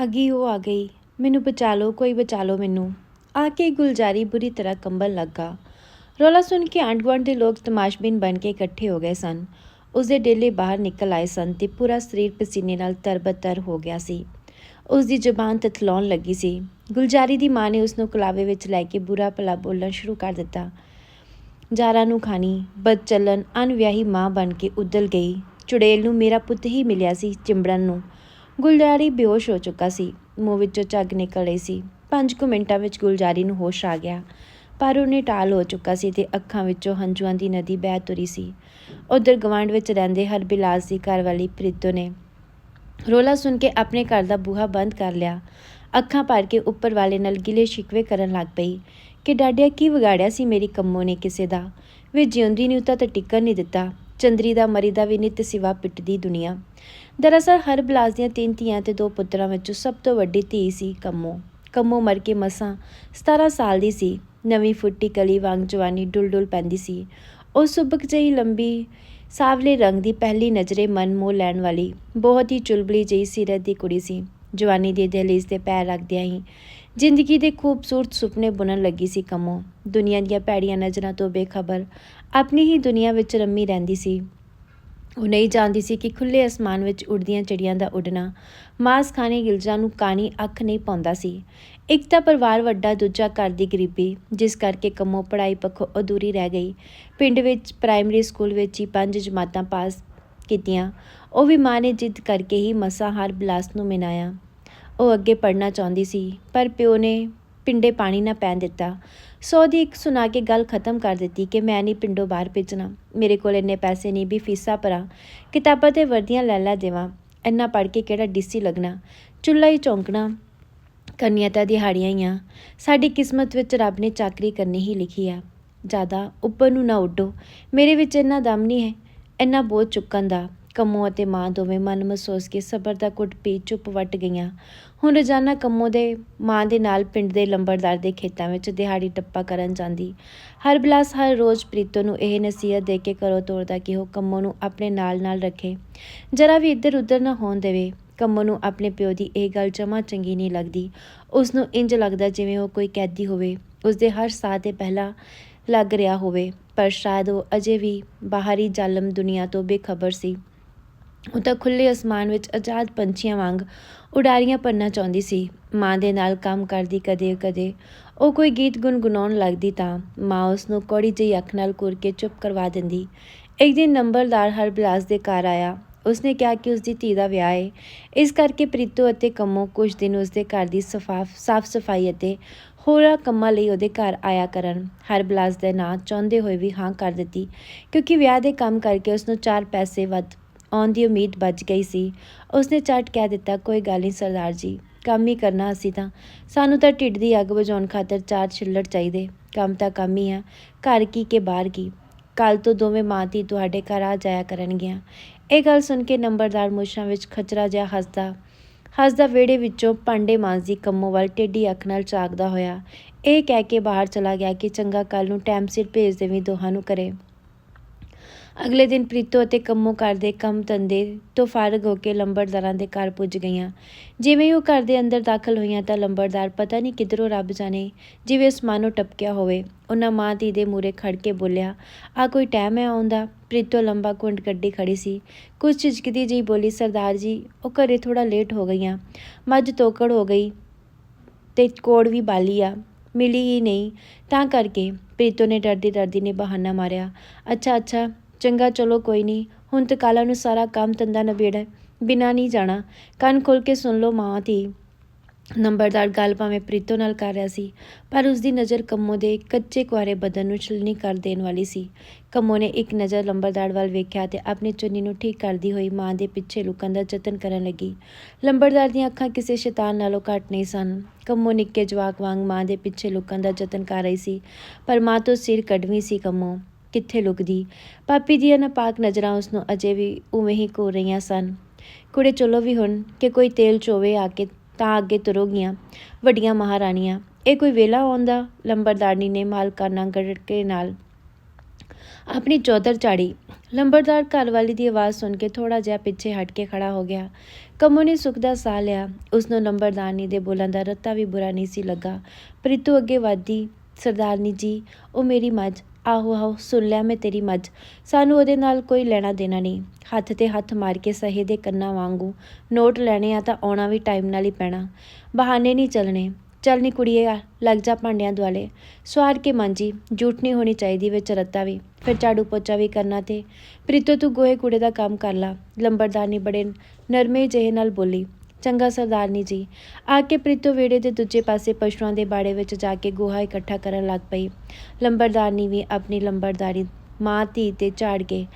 ਆ ਗਈ ਉਹ ਆ ਗਈ। ਮੈਨੂੰ ਬਚਾ ਲਓ, ਕੋਈ ਬਚਾ ਲਓ ਮੈਨੂੰ। ਆ ਕੇ ਗੁਲਜ਼ਾਰੀ ਬੁਰੀ ਤਰ੍ਹਾਂ ਕੰਬਣ ਲੱਗਾ ਰੌਲਾ ਸੁਣ ਕੇ ਆਂਢ ਗੁਆਂਢ ਦੇ ਲੋਕ ਤਮਾਸ਼ਬੀਨ ਬਣ ਕੇ ਇਕੱਠੇ ਹੋ ਗਏ ਸਨ। ਉਸਦੇ ਡੇਲੇ ਬਾਹਰ ਨਿਕਲ ਆਏ ਸਨ ਤੇ ਪੂਰਾ ਸਰੀਰ ਪਸੀਨੇ ਨਾਲ ਤਰਬਤਰ ਹੋ ਗਿਆ ਸੀ। ਉਸ ਦੀ ਜ਼ੁਬਾਨ ਤਥਲਾਉਣ ਲੱਗੀ ਸੀ। ਗੁਲਜ਼ਾਰੀ ਦੀ ਮਾਂ ਨੇ ਉਸ ਨੂੰ ਕੁਲਾਵੇ ਵਿੱਚ ਲੈ ਕੇ ਬੁਰਾ ਭਲਾ ਬੋਲਣਾ ਸ਼ੁਰੂ ਕਰ ਦਿੱਤਾ। ਜਾਰਾ ਨੂੰ ਖਾਣੀ, ਬਦ ਚੱਲਣ ਅਨਵਿਆਹੀ ਮਾਂ ਬਣ ਕੇ ਉਦਲ ਗਈ। ਚੁੜੇਲ ਨੂੰ ਮੇਰਾ ਪੁੱਤ ਹੀ ਮਿਲਿਆ ਸੀ, ਚਿੰਬੜਨ ਨੂੰ। ਗੁਲਜ਼ਾਰੀ ਬੇਹੋਸ਼ ਹੋ ਚੁੱਕਾ ਸੀ। ਮੂੰਹ ਵਿੱਚੋਂ ਝੱਗ ਨਿਕਲ ਰਹੀ ਸੀ। ਪੰਜ ਕੁ ਮਿੰਟਾਂ ਵਿੱਚ ਗੁਲਜ਼ਾਰੀ ਨੂੰ ਹੋਸ਼ ਆ ਗਿਆ। ਪਰ ਉਹਨੇ ਟਾਲ ਹੋ ਚੁੱਕਾ ਸੀ ਤੇ ਅੱਖਾਂ ਵਿੱਚੋਂ ਹੰਝੂਆਂ ਦੀ ਨਦੀ ਬਹਿ ਤੁਰੀ ਸੀ। ਉਧਰ ਗਵਾਂਢ ਵਿੱਚ ਰਹਿੰਦੇ ਹਰਬਿਲਾਸ ਦੀ ਘਰਵਾਲੀ ਪ੍ਰੀਤੋ ਨੇ ਰੋਲਾ ਸੁਣ ਕੇ ਆਪਣੇ ਘਰ ਦਾ ਬੂਹਾ ਬੰਦ ਕਰ ਲਿਆ। ਅੱਖਾਂ ਭਰ ਕੇ ਉੱਪਰ ਵਾਲੇ ਨਾਲ ਗਿਲੇ ਸ਼ਿਕਵੇ ਕਰਨ ਲੱਗ ਪਈ ਕਿ ਡਾਡਿਆ ਕੀ ਵਿਗਾੜਿਆ ਸੀ ਮੇਰੀ ਕੰਮੋ ਨੇ ਕਿਸੇ ਦਾ। ਵੀ ਜਿਉਂਦੀ ਨੂੰ ਤਾਂ ਟਿਕਣ ਨਹੀਂ ਦਿੱਤਾ। ਚੰਦਰੀ ਦਾ ਮਰੀ ਦਾ ਵੀ ਨਿਤ ਸਿਵਾ ਪਿੱਟਦੀ ਦੁਨੀਆ। ਦਰਅਸਲ ਹਰ ਬਲਾਸ ਦੀਆਂ ਤਿੰਨ ਧੀਆਂ ਤੇ ਦੋ ਪੁੱਤਰਾਂ ਵਿੱਚੋਂ ਸਭ ਤੋਂ ਵੱਡੀ ਧੀ ਸੀ ਕੰਮੋ। ਕੰਮੋ ਮਰ ਕੇ ਮਸਾਂ 17 ਸਾਲ ਦੀ ਸੀ। ਨਵੀਂ ਫੁੱਟੀ ਕਲੀ ਵਾਂਗ ਜਵਾਨੀ ਡੁਲਡੁਲ ਪੈਂਦੀ ਸੀ। ਉਹ ਸੁਬਕ ਜਿਹੀ ਲੰਬੀ, ਸਾਵਲੇ ਰੰਗ ਦੀ ਪਹਿਲੀ ਨਜ਼ਰੇ ਮਨ ਮੋਹ ਲੈਣ ਵਾਲੀ, ਬਹੁਤ ਹੀ ਚੁਲਬਲੀ ਜਿਹੀ ਸੀਰਤ ਦੀ ਕੁੜੀ ਸੀ। ਜਵਾਨੀ ਦੇ ਦਹਲੀਜ਼ ਤੇ ਪੈਰ ਰੱਖਦਿਆਂ ਹੀ ਜ਼ਿੰਦਗੀ ਦੇ ਖੂਬਸੂਰਤ ਸੁਪਨੇ ਬੁਣਨ ਲੱਗੀ ਸੀ ਕੰਮੋ। ਦੁਨੀਆ ਦੀਆਂ ਭੈੜੀਆਂ ਨਜ਼ਰਾਂ ਤੋਂ ਬੇਖਬਰ ਆਪਣੀ ਹੀ ਦੁਨੀਆ ਵਿੱਚ ਰੰਮੀ ਰਹਿੰਦੀ ਸੀ। ਉਹ ਨਹੀਂ ਜਾਣਦੀ ਸੀ ਕਿ ਖੁੱਲੇ ਅਸਮਾਨ ਵਿੱਚ ਉੱਡਦੀਆਂ ਚਿੜੀਆਂ ਦਾ ਉੱਡਣਾ। ਮਾਸ ਖਾਣੇ ਗਿਲਜਾਂ ਨੂੰ ਕਾਣੀ ਅੱਖ ਨਹੀਂ ਪਾਉਂਦਾ ਸੀ। ਇੱਕ ਤਾਂ ਪਰਿਵਾਰ ਵੱਡਾ, ਦੂਜਾ ਘਰ ਦੀ ਗਰੀਬੀ, ਜਿਸ ਕਰਕੇ ਕੰਮੋ ਪੜ੍ਹਾਈ ਪੱਖੋਂ ਅਧੂਰੀ ਰਹਿ ਗਈ। ਪਿੰਡ ਵਿੱਚ ਪ੍ਰਾਇਮਰੀ ਸਕੂਲ ਵਿੱਚ ਹੀ ਪੰਜ ਜਮਾਤਾਂ ਪਾਸ ਕੀਤੀਆਂ। ਉਹ ਵੀ ਮਾਂ ਨੇ ਜਿੱਦ ਕਰਕੇ ਹੀ ਮਸਾ ਹਰ ਬਲਾਸ ਨੂੰ ਮਨਾਇਆ ਉਹ ਅੱਗੇ ਪੜ੍ਹਨਾ ਚਾਹੁੰਦੀ ਸੀ, ਪਰ ਪਿਓ ਨੇ ਪਿੰਡੇ ਪਾਣੀ ਨਾ ਪੈਣ ਦਿੱਤਾ। ਸੌ ਦੀ ਇੱਕ ਸੁਣਾ ਕੇ ਗੱਲ ਖਤਮ ਕਰ ਦਿੱਤੀ ਕਿ ਮੈਂ ਨਹੀਂ ਪਿੰਡੋਂ ਬਾਹਰ ਭੇਜਣਾ। ਮੇਰੇ ਕੋਲ ਇੰਨੇ ਪੈਸੇ ਨਹੀਂ ਵੀ ਫੀਸਾਂ ਭਰਾਂ। ਕਿਤਾਬਾਂ ਤੇ ਵਰਦੀਆਂ ਲੈ ਲੈ ਦੇਵਾਂ। ਇੰਨਾ ਪੜ੍ਹ ਕੇ ਕਿਹੜਾ ਡੀਸੀ ਲੱਗਣਾ। ਚੁੱਲ੍ਹਾ ਹੀ ਚੌਂਕਣਾ। ਕਰਨੀਆਂ ਤਾਂ ਦਿਹਾੜੀਆਂ ਹੀ ਆ। ਸਾਡੀ ਕਿਸਮਤ ਵਿੱਚ ਰੱਬ ਨੇ ਚਾਕਰੀ ਕਰਨੀ ਹੀ ਲਿਖੀ ਆ। ਜ਼ਿਆਦਾ ਉੱਪਰ ਨੂੰ ਨਾ ਉੱਡੋ। ਮੇਰੇ ਵਿੱਚ ਇੰਨਾ ਦਮ ਨਹੀਂ ਹੈ। ਇੰਨਾ ਬੋਝ ਚੁੱਕਣ ਦਾ। ਕੰਮੋ ਅਤੇ ਮਾਂ ਦੋਵੇਂ ਮਨ ਮਹਿਸੂਸ ਕੇ ਸਬਰ ਦਾ ਕੁੱਟ ਪੀ ਚੁੱਪ ਵੱਟ ਗਈਆਂ। ਹੁਣ ਰੋਜ਼ਾਨਾ ਕੰਮੋ ਦੇ ਮਾਂ ਦੇ ਨਾਲ ਪਿੰਡ ਦੇ ਲੰਬੜਦਾਰ ਦੇ ਖੇਤਾਂ ਵਿੱਚ ਦਿਹਾੜੀ ਟੱਪਾ ਕਰਨ ਜਾਂਦੀ। ਹਰ ਬਲਾਸ ਹਰ ਰੋਜ਼ ਪ੍ਰੀਤੋ ਨੂੰ ਇਹ ਨਸੀਹਤ ਦੇ ਕੇ ਕਰੋ ਤੋਰਦਾ ਕਿ ਉਹ ਕੰਮੋ ਨੂੰ ਆਪਣੇ ਨਾਲ ਨਾਲ ਰੱਖੇ। ਜਰਾ ਵੀ ਇੱਧਰ ਉੱਧਰ ਨਾ ਹੋਣ ਦੇਵੇ, ਕੰਮੋ ਨੂੰ ਆਪਣੇ ਪਿਓ ਦੀ ਇਹ ਗੱਲ ਜਮਾ ਚੰਗੀ ਨਹੀਂ ਲੱਗਦੀ। ਉਸ ਨੂੰ ਇੰਜ ਲੱਗਦਾ ਜਿਵੇਂ ਉਹ ਕੋਈ ਕੈਦੀ ਹੋਵੇ ਉਸ ਦੇ ਹਰ ਸਾਹ ਤੇ ਪਹਿਲਾਂ ਲੱਗ ਰਿਹਾ ਹੋਵੇ, ਪਰ ਸ਼ਾਇਦ ਉਹ ਅਜੇ ਵੀ ਬਾਹਰੀ ਜ਼ਾਲਮ ਦੁਨੀਆ ਤੋਂ ਬੇਖਬਰ ਸੀ। ਉਹ ਤਾਂ ਖੁੱਲੇ ਅਸਮਾਨ ਵਿੱਚ ਆਜ਼ਾਦ ਪੰਛੀਆਂ ਵਾਂਗ ਉਡਾਰੀਆਂ ਭਰਨਾ ਚਾਹੁੰਦੀ ਸੀ। ਮਾਂ ਦੇ ਨਾਲ ਕੰਮ ਕਰਦੀ ਕਦੇ ਕਦੇ ਉਹ ਕੋਈ ਗੀਤ ਗੁੰਗੁਣਾਉਣ ਲੱਗਦੀ ਤਾਂ ਮਾਂ ਉਸ ਨੂੰ ਕੋੜੀ ਜਿਹੀ ਅੱਖ ਨਾਲ ਕੁਰ ਕੇ ਚੁੱਪ ਕਰਵਾ ਦਿੰਦੀ। ਇੱਕ ਦਿਨ ਨੰਬਰਦਾਰ ਹਰਬਲਾਸ ਦੇ ਘਰ ਆਇਆ। ਉਸਨੇ ਕਿਹਾ ਕਿ ਉਸਦੀ ਧੀ ਦਾ ਵਿਆਹ ਹੈ ਇਸ ਕਰਕੇ ਪ੍ਰੀਤੋ ਅਤੇ ਕੰਮੋ ਕੁਝ ਦਿਨ ਉਸਦੇ ਘਰ ਦੀ ਸਫਾਫ ਸਾਫ਼ ਸਫ਼ਾਈ ਅਤੇ ਹੋਰਾਂ ਕੰਮਾਂ ਲਈ ਉਹਦੇ ਘਰ ਆਇਆ ਕਰਨ। ਹਰਬਲਾਸ ਦੇ ਨਾਂ ਚਾਹੁੰਦੇ ਹੋਏ ਵੀ ਹਾਂ ਕਰ ਦਿੱਤੀ, ਕਿਉਂਕਿ ਵਿਆਹ ਦੇ ਕੰਮ ਕਰਕੇ ਉਸ ਨੂੰ ਚਾਰ ਪੈਸੇ ਵੱਧ ਆਉਣ ਦੀ ਉਮੀਦ ਬਚ ਗਈ ਸੀ। ਉਸਨੇ ਝਟ ਕਹਿ ਦਿੱਤਾ, ਕੋਈ ਗੱਲ ਨਹੀਂ ਸਰਦਾਰ ਜੀ, ਕੰਮ ਹੀ ਕਰਨਾ ਅਸੀਂ ਤਾਂ। ਸਾਨੂੰ ਤਾਂ ਢਿੱਡ ਦੀ ਅੱਗ ਬੁਝਾਉਣ ਖਾਤਰ ਚਾਰ ਛਿੱਲੜ ਚਾਹੀਦੇ। ਕੰਮ ਤਾਂ ਕੰਮ ਹੀ ਆ, ਘਰ ਕੀ ਕੇ ਬਾਹਰ ਕੀ। ਕੱਲ ਤੋਂ ਦੋਵੇਂ ਮਾਂ ਧੀ ਤੁਹਾਡੇ ਘਰ ਆ ਜਾਇਆ ਕਰਨਗੀਆਂ। ਇਹ ਗੱਲ ਸੁਣ ਕੇ ਨੰਬਰਦਾਰ ਮੁੱਛਾਂ ਵਿੱਚ ਖਚਰਾ ਜਿਹਾ ਹੱਸਦਾ ਹੱਸਦਾ ਵਿਹੜੇ ਵਿੱਚੋਂ ਭਾਂਡੇ ਮਾਂਜਦੀ ਕੰਮੋ ਵੱਲ ਟੇਢੀ ਅੱਖ ਨਾਲ ਝਾਕਦਾ ਹੋਇਆ। ਇਹ ਕਹਿ ਕੇ ਬਾਹਰ ਚਲਾ ਗਿਆ ਕਿ ਚੰਗਾ ਕੱਲ ਨੂੰ ਟਾਈਮ ਸਿਰ ਭੇਜ ਦੇਵੀਂ ਦੋਹਾਂ ਨੂੰ ਕਰੇ ਅਗਲੇ ਦਿਨ ਪ੍ਰੀਤੋ ਅਤੇ ਕੰਮੋ ਘਰ ਦੇ ਕੰਮ ਧੰਦੇ ਤੋਂ ਫਾਰਗ ਹੋ ਕੇ ਲੰਬੜਦਾਰਾਂ ਦੇ ਘਰ ਪੁੱਜ ਗਈਆਂ। ਜਿਵੇਂ ਹੀ ਉਹ ਘਰ ਦੇ ਅੰਦਰ ਦਾਖਲ ਹੋਈਆਂ ਤਾਂ ਲੰਬੜਦਾਰ ਪਤਾ ਨਹੀਂ ਕਿਧਰੋਂ ਰੱਬ ਜਾਣੇ, ਜਿਵੇਂ ਅਸਮਾਨੋਂ ਟਪਕਿਆ ਹੋਵੇ। ਉਹਨਾਂ ਮਾਂ ਧੀ ਦੇ ਮੂਰੇ ਖੜ ਕੇ ਬੋਲਿਆ, ਆ ਕੋਈ ਟਾਈਮ ਹੈ ਆਉਂਦਾ ਪ੍ਰੀਤੋ ਲੰਬਾ ਕੁੰਡ ਕੱਢੀ ਖੜੀ ਸੀ। ਕੁਝ ਝਿਜਕਦੀ ਜਿਹੀ ਬੋਲੀ, ਸਰਦਾਰ ਜੀ, ਉਹ ਘਰੇ ਥੋੜਾ ਲੇਟ ਹੋ ਗਈਆਂ। ਮੱਝ ਤੋਕੜ ਹੋ ਗਈ ਤੇ ਕੋੜ ਵੀ ਬਾਲੀ ਆ, ਮਿਲੀ ਹੀ ਨਹੀਂ। ਤਾਂ ਕਰਕੇ ਪ੍ਰੀਤੋ ਨੇ ਡਰਦੀ ਡਰਦੀ ਨੇ ਬਹਾਨਾ ਮਾਰਿਆ, ਅੱਛਾ ਅੱਛਾ ਚੰਗਾ ਚਲੋ ਕੋਈ ਨਹੀਂ ਹੁਣ ਤੇ ਕਾਲਾ ਨੂੰ ਸਾਰਾ ਕੰਮ ਤੰਦਾ ਨਵੇੜਾ ਬਿਨਾ ਨਹੀਂ ਜਾਣਾ। ਕੰਨ ਖੋਲ ਕੇ ਸੁਣ ਲਓ ਮਾਂ ਧੀ। ਨੰਬਰਦਾਰ ਗੱਲ ਭਾਵੇਂ ਪ੍ਰੀਤੋ ਨਾਲ ਕਰ ਰਿਹਾ ਸੀ, ਪਰ ਉਸ ਦੀ ਨਜ਼ਰ ਕੰਮੋ ਦੇ ਕੱਚੇ ਕੁਆਰੇ ਬਦਨ ਨੂੰ ਛਲਨੀ ਕਰ ਦੇਣ ਵਾਲੀ ਸੀ। ਕੰਮੋ ਨੇ ਇੱਕ ਨਜ਼ਰ ਲੰਬਰਦਾਰ ਵੱਲ ਵੇਖਿਆ ਤੇ ਆਪਣੀ ਚੁੰਨੀ ਨੂੰ ਠੀਕ ਕਰਦੀ ਹੋਈ ਮਾਂ ਦੇ ਪਿੱਛੇ ਲੁਕਣ ਦਾ ਯਤਨ ਕਰਨ ਲੱਗੀ। ਲੰਬਰਦਾਰ ਦੀਆਂ ਅੱਖਾਂ ਕਿਸੇ ਸ਼ੈਤਾਨ ਨਾਲੋਂ ਘੱਟ ਨਹੀਂ ਸਨ। ਕੰਮੋ ਨਿੱਕੇ ਜਵਾਕ ਵਾਂਗ ਮਾਂ ਦੇ ਪਿੱਛੇ ਲੁਕਣ ਦਾ ਯਤਨ ਕਰ ਰਹੀ ਸੀ, ਪਰ ਮਾਂ ਤੋਂ ਸਿਰ ਕੱਢਵੀਂ ਸੀ ਕੰਮੋ। ਕਿੱਥੇ ਲੁਕਦੀ? ਪਾਪੀ ਦੀਆਂ ਨਾਪਾਕ ਨਜ਼ਰਾਂ ਉਸ ਨੂੰ ਅਜੇ ਵੀ ਉਵੇਂ ਹੀ ਘੂਰ ਰਹੀਆਂ ਸਨ। ਕੁੜੇ, ਚਲੋ ਵੀ ਹੁਣ, ਕਿ ਕੋਈ ਤੇਲ ਚੋਵੇ ਆ ਕੇ, ਤਾਂ ਅੱਗੇ ਤੁਰੋਗੀਆਂ ਵੱਡੀਆਂ ਮਹਾਰਾਣੀਆਂ। ਇਹ ਕੋਈ ਵੇਲਾ ਆਉਂਦਾ? ਲੰਬਰਦਾਰਨੀ ਨੇ ਮਾਲਕਾਨਾ ਗੜਕੇ ਨਾਲ ਆਪਣੀ ਚੌਧਰ ਝਾੜੀ ਲੰਬੜਦਾਰ ਘਰਵਾਲੀ ਦੀ ਆਵਾਜ਼ ਸੁਣ ਕੇ ਥੋੜਾ ਜਿਹਾ ਪਿੱਛੇ ਹਟ ਕੇ ਖੜਾ ਹੋ ਗਿਆ। ਕੰਮੋ ਨੇ ਸੁੱਖ ਦਾ ਸਾਹ ਲਿਆ। ਉਸ ਨੂੰ ਲੰਬੜਦਾਰਨੀ ਦੇ ਬੋਲਾਂ ਦਾ ਰੱਤਾ ਵੀ ਬੁਰਾ ਨਹੀਂ ਸੀ ਲੱਗਾ। ਪ੍ਰੀਤੂ ਅੱਗੇ ਵਧੀ ਸਰਦਾਰਨੀ ਜੀ, ਉਹ ਮੇਰੀ ਮੱਝ। ਆਹੋ ਆਹੋ, ਸੁਣ ਲਿਆ ਮੈਂ ਤੇਰੀ ਮੱਝ। ਸਾਨੂੰ ਉਹਦੇ ਨਾਲ ਕੋਈ ਲੈਣਾ ਦੇਣਾ ਨਹੀਂ। ਹੱਥ ਤੇ ਹੱਥ ਮਾਰ ਕੇ ਸਹੇ ਦੇ ਕੰਨਾਂ ਵਾਂਗੂ ਨੋਟ ਲੈਣੇ ਆ ਤਾਂ ਆਉਣਾ ਵੀ ਟਾਈਮ ਨਾਲ ਹੀ ਪੈਣਾ। ਬਹਾਨੇ ਨਹੀਂ ਚੱਲਣੇ। ਚੱਲ ਨੀ ਕੁੜੀਏ ਲੱਗ ਜਾ ਭਾਂਡਿਆਂ ਦੁਆਲੇ। ਸਵਾਰ ਕੇ ਮਾਂਜੀ ਝੂਠ ਨਹੀਂ ਹੋਣੀ ਚਾਹੀਦੀ ਵਿੱਚ ਰੱਤਾ ਵੀ। ਫਿਰ ਝਾੜੂ ਪੋਚਾ ਵੀ ਕਰਨਾ ਤੇ। ਪ੍ਰੀਤੋ ਤੂੰ ਗੋਹੇ ਕੂੜੇ ਦਾ ਕੰਮ ਕਰ ਲਾ। ਲੰਬੜਦਾਰਨੀ ਬੜੇ ਨਰਮੇ ਜਿਹੇ ਨਾਲ ਬੋਲੀ। ਚੰਗਾ ਸਰਦਾਰਨੀ ਜੀ। ਆ ਕੇ ਪ੍ਰੀਤੋ ਵੇੜੇ ਦੇ ਦੂਜੇ ਪਾਸੇ ਪਸ਼ੂਆਂ ਦੇ ਬਾੜੇ ਵਿੱਚ ਜਾ ਕੇ ਗੋਹਾ ਇਕੱਠਾ ਕਰਨ ਲੱਗ ਪਈ। ਲੰਬੜਦਾਰਨੀ ਵੀ ਆਪਣੀ ਲੰਬੜਦਾਰੀ ਮਾਂ, ਧੀ ਤੇ ਝਾੜ ਕੇ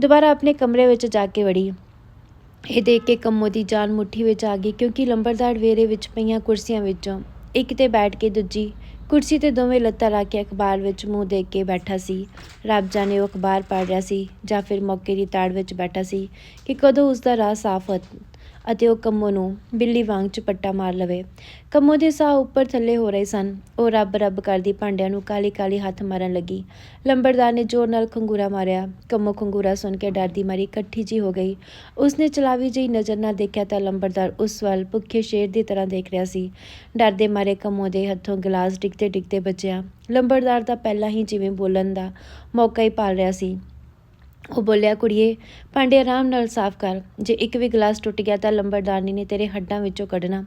ਦੁਬਾਰਾ ਆਪਣੇ ਕਮਰੇ ਵਿੱਚ ਜਾ ਕੇ ਵੜੀ। ਇਹ ਦੇਖ ਕੇ ਕੰਮੋ ਦੀ ਜਾਨ ਮੁੱਠੀ ਵਿੱਚ ਆ ਗਈ ਕਿਉਂਕਿ ਲੰਬੜਦਾਰ ਵੇਰੇ ਵਿੱਚ ਪਈਆਂ ਕੁਰਸੀਆਂ ਵਿੱਚੋਂ ਇੱਕ ਤੇ ਬੈਠ ਕੇ ਦੂਜੀ ਕੁਰਸੀ ਤੇ ਦੋਵੇਂ ਲੱਤਾਂ ਲਾ ਕੇ ਅਖਬਾਰ ਵਿੱਚ ਮੂੰਹ ਦੇਖ ਕੇ ਬੈਠਾ ਸੀ। ਰੱਬ ਜਾਣੇ ਉਹ ਅਖਬਾਰ ਪੜ੍ਹ ਰਿਹਾ ਸੀ ਜਾਂ ਫਿਰ ਮੌਕੇ ਦੀ ਤਾੜ ਵਿੱਚ ਬੈਠਾ ਸੀ ਕਿ ਕਦੋਂ ਉਸ ਦਾ ਰਾਹ ਸਾਫ਼ ਅਤੇ ਉਹ ਕੰਮੋ ਨੂੰ ਬਿੱਲੀ ਵਾਂਗ ਚਪੱਟਾ ਮਾਰ ਲਵੇ। ਕੰਮੋ ਦੇ ਸਾਹ ਉੱਪਰ ਥੱਲੇ ਹੋ ਰਹੇ ਸਨ। ਉਹ ਰੱਬ ਰੱਬ ਕਰਦੀ ਭਾਂਡਿਆਂ ਨੂੰ ਕਾਲੀ ਕਾਲੀ ਹੱਥ ਮਾਰਨ ਲੱਗੀ। ਲੰਬੜਦਾਰ ਨੇ ਜ਼ੋਰ ਨਾਲ ਖੰਗੂਰਾ ਮਾਰਿਆ। ਕੰਮੋ ਖੰਗੂਰਾ ਸੁਣ ਕੇ ਡਰਦੀ ਮਾਰੀ ਇਕੱਠੀ ਜੀ ਹੋ ਗਈ। ਉਸਨੇ ਚਲਾਵੀ ਜਿਹੀ ਨਜ਼ਰ ਨਾਲ ਦੇਖਿਆ ਤਾਂ ਲੰਬੜਦਾਰ ਉਸ ਵੱਲ ਭੁੱਖੇ ਸ਼ੇਰ ਦੀ ਤਰ੍ਹਾਂ ਦੇਖ ਰਿਹਾ ਸੀ। ਡਰਦੇ ਮਾਰੇ ਕੰਮੋ ਦੇ ਹੱਥੋਂ ਗਲਾਸ ਡਿੱਗਦੇ ਡਿੱਗਦੇ ਬਚਿਆ। ਲੰਬੜਦਾਰ ਤਾਂ ਪਹਿਲਾਂ ਹੀ ਜਿਵੇਂ ਬੋਲਣ ਦਾ ਮੌਕਾ ਹੀ ਪਾਲ ਰਿਹਾ ਸੀ। ਉਹ ਬੋਲਿਆ, ਕੁੜੀਏ, ਭਾਂਡੇ ਆਰਾਮ ਨਾਲ ਸਾਫ਼ ਕਰ। ਜੇ ਇੱਕ ਵੀ ਗਲਾਸ ਟੁੱਟ ਗਿਆ ਤਾਂ ਲੰਬੜਦਾਰਨੀ ਨੇ ਤੇਰੇ ਹੱਡਾਂ ਵਿੱਚੋਂ ਕੱਢਣਾ।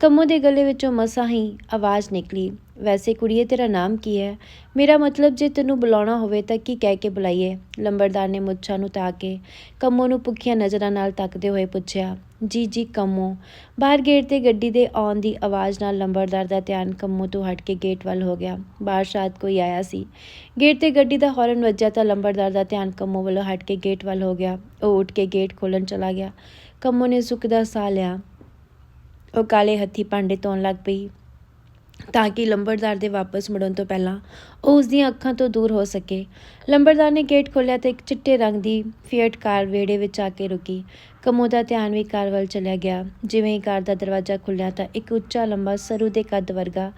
ਕੰਮੋ ਦੇ ਗਲੇ ਵਿੱਚੋਂ ਮਸਾਂ ਹੀ ਆਵਾਜ਼ ਨਿਕਲੀ। ਵੈਸੇ ਕੁੜੀਏ, ਤੇਰਾ ਨਾਮ ਕੀ ਹੈ? ਮੇਰਾ ਮਤਲਬ ਜੇ ਤੈਨੂੰ ਬੁਲਾਉਣਾ ਹੋਵੇ ਤਾਂ ਕੀ ਕਹਿ ਕੇ ਬੁਲਾਈਏ? ਲੰਬੜਦਾਰ ਨੇ ਮੁੱਛਾਂ ਨੂੰ ਤਾ ਕੇ ਕੰਮੋ ਨੂੰ ਭੁੱਖੀਆਂ ਨਜ਼ਰਾਂ ਨਾਲ ਤੱਕਦੇ ਹੋਏ ਪੁੱਛਿਆ। ਜੀ ਜੀ ਕੰਮੋ। ਬਾਹਰ ਗੇਟ ਤੇ ਗੱਡੀ ਦੇ ਆਉਣ ਦੀ ਆਵਾਜ਼ ਨਾਲ ਲੰਬੜਦਾਰ ਦਾ ਧਿਆਨ ਕੰਮੋ ਤੋਂ ਹਟ ਕੇ ਗੇਟ ਵੱਲ ਹੋ ਗਿਆ। ਬਾਹਰ ਸ਼ਾਇਦ ਕੋਈ ਆਇਆ ਸੀ। ਗੇਟ ਤੇ ਗੱਡੀ ਦਾ ਹਾਰਨ ਵੱਜਿਆ ਤਾਂ ਲੰਬੜਦਾਰ ਦਾ ਧਿਆਨ ਕੰਮੋ ਵੱਲੋਂ ਹਟ ਕੇ ਗੇਟ ਵੱਲ ਹੋ ਗਿਆ। ਉਹ ਉੱਠ ਕੇ ਗੇਟ ਖੋਲਣ ਚਲਾ ਗਿਆ। ਕੰਮੋ ਨੇ ਸੁੱਖ ਦਾ ਸਾਹ ਲਿਆ। ਉਹ ਕਾਲੇ ਹੱਥੀ ਭਾਂਡੇ ਧੋਣ ਲੱਗ ਪਈ। ਤਾਂ ਕਿ ਲੰਬੜਦਾਰ ਦੇ ਵਾਪਸ ਮੁੜਨ ਤੋਂ ਪਹਿਲਾਂ ਉਹ ਉਸ ਦੀਆਂ ਅੱਖਾਂ ਤੋਂ ਦੂਰ ਹੋ ਸਕੇ। ਲੰਬੜਦਾਰ ਨੇ ਗੇਟ ਖੋਲ੍ਹਿਆ ਤੇ ਇੱਕ ਚਿੱਟੇ ਰੰਗ ਦੀ ਫੀਐਟ ਕਾਰ ਵਿਹੜੇ ਵਿੱਚ ਆ ਕੇ ਰੁਕੀ। ਕਮੋ ਦਾ ਧਿਆਨ ਵੀ ਕਾਰ ਵੱਲ ਚਲਿਆ ਗਿਆ। ਜਿਵੇਂ ਹੀ ਕਾਰ ਦਾ ਦਰਵਾਜ਼ਾ ਖੁੱਲ੍ਹਿਆ ਤਾਂ ਇੱਕ ਉੱਚਾ, ਲੰਬਾ, ਸਰੂ ਦੇ ਕੱਦ ਵਰਗਾ,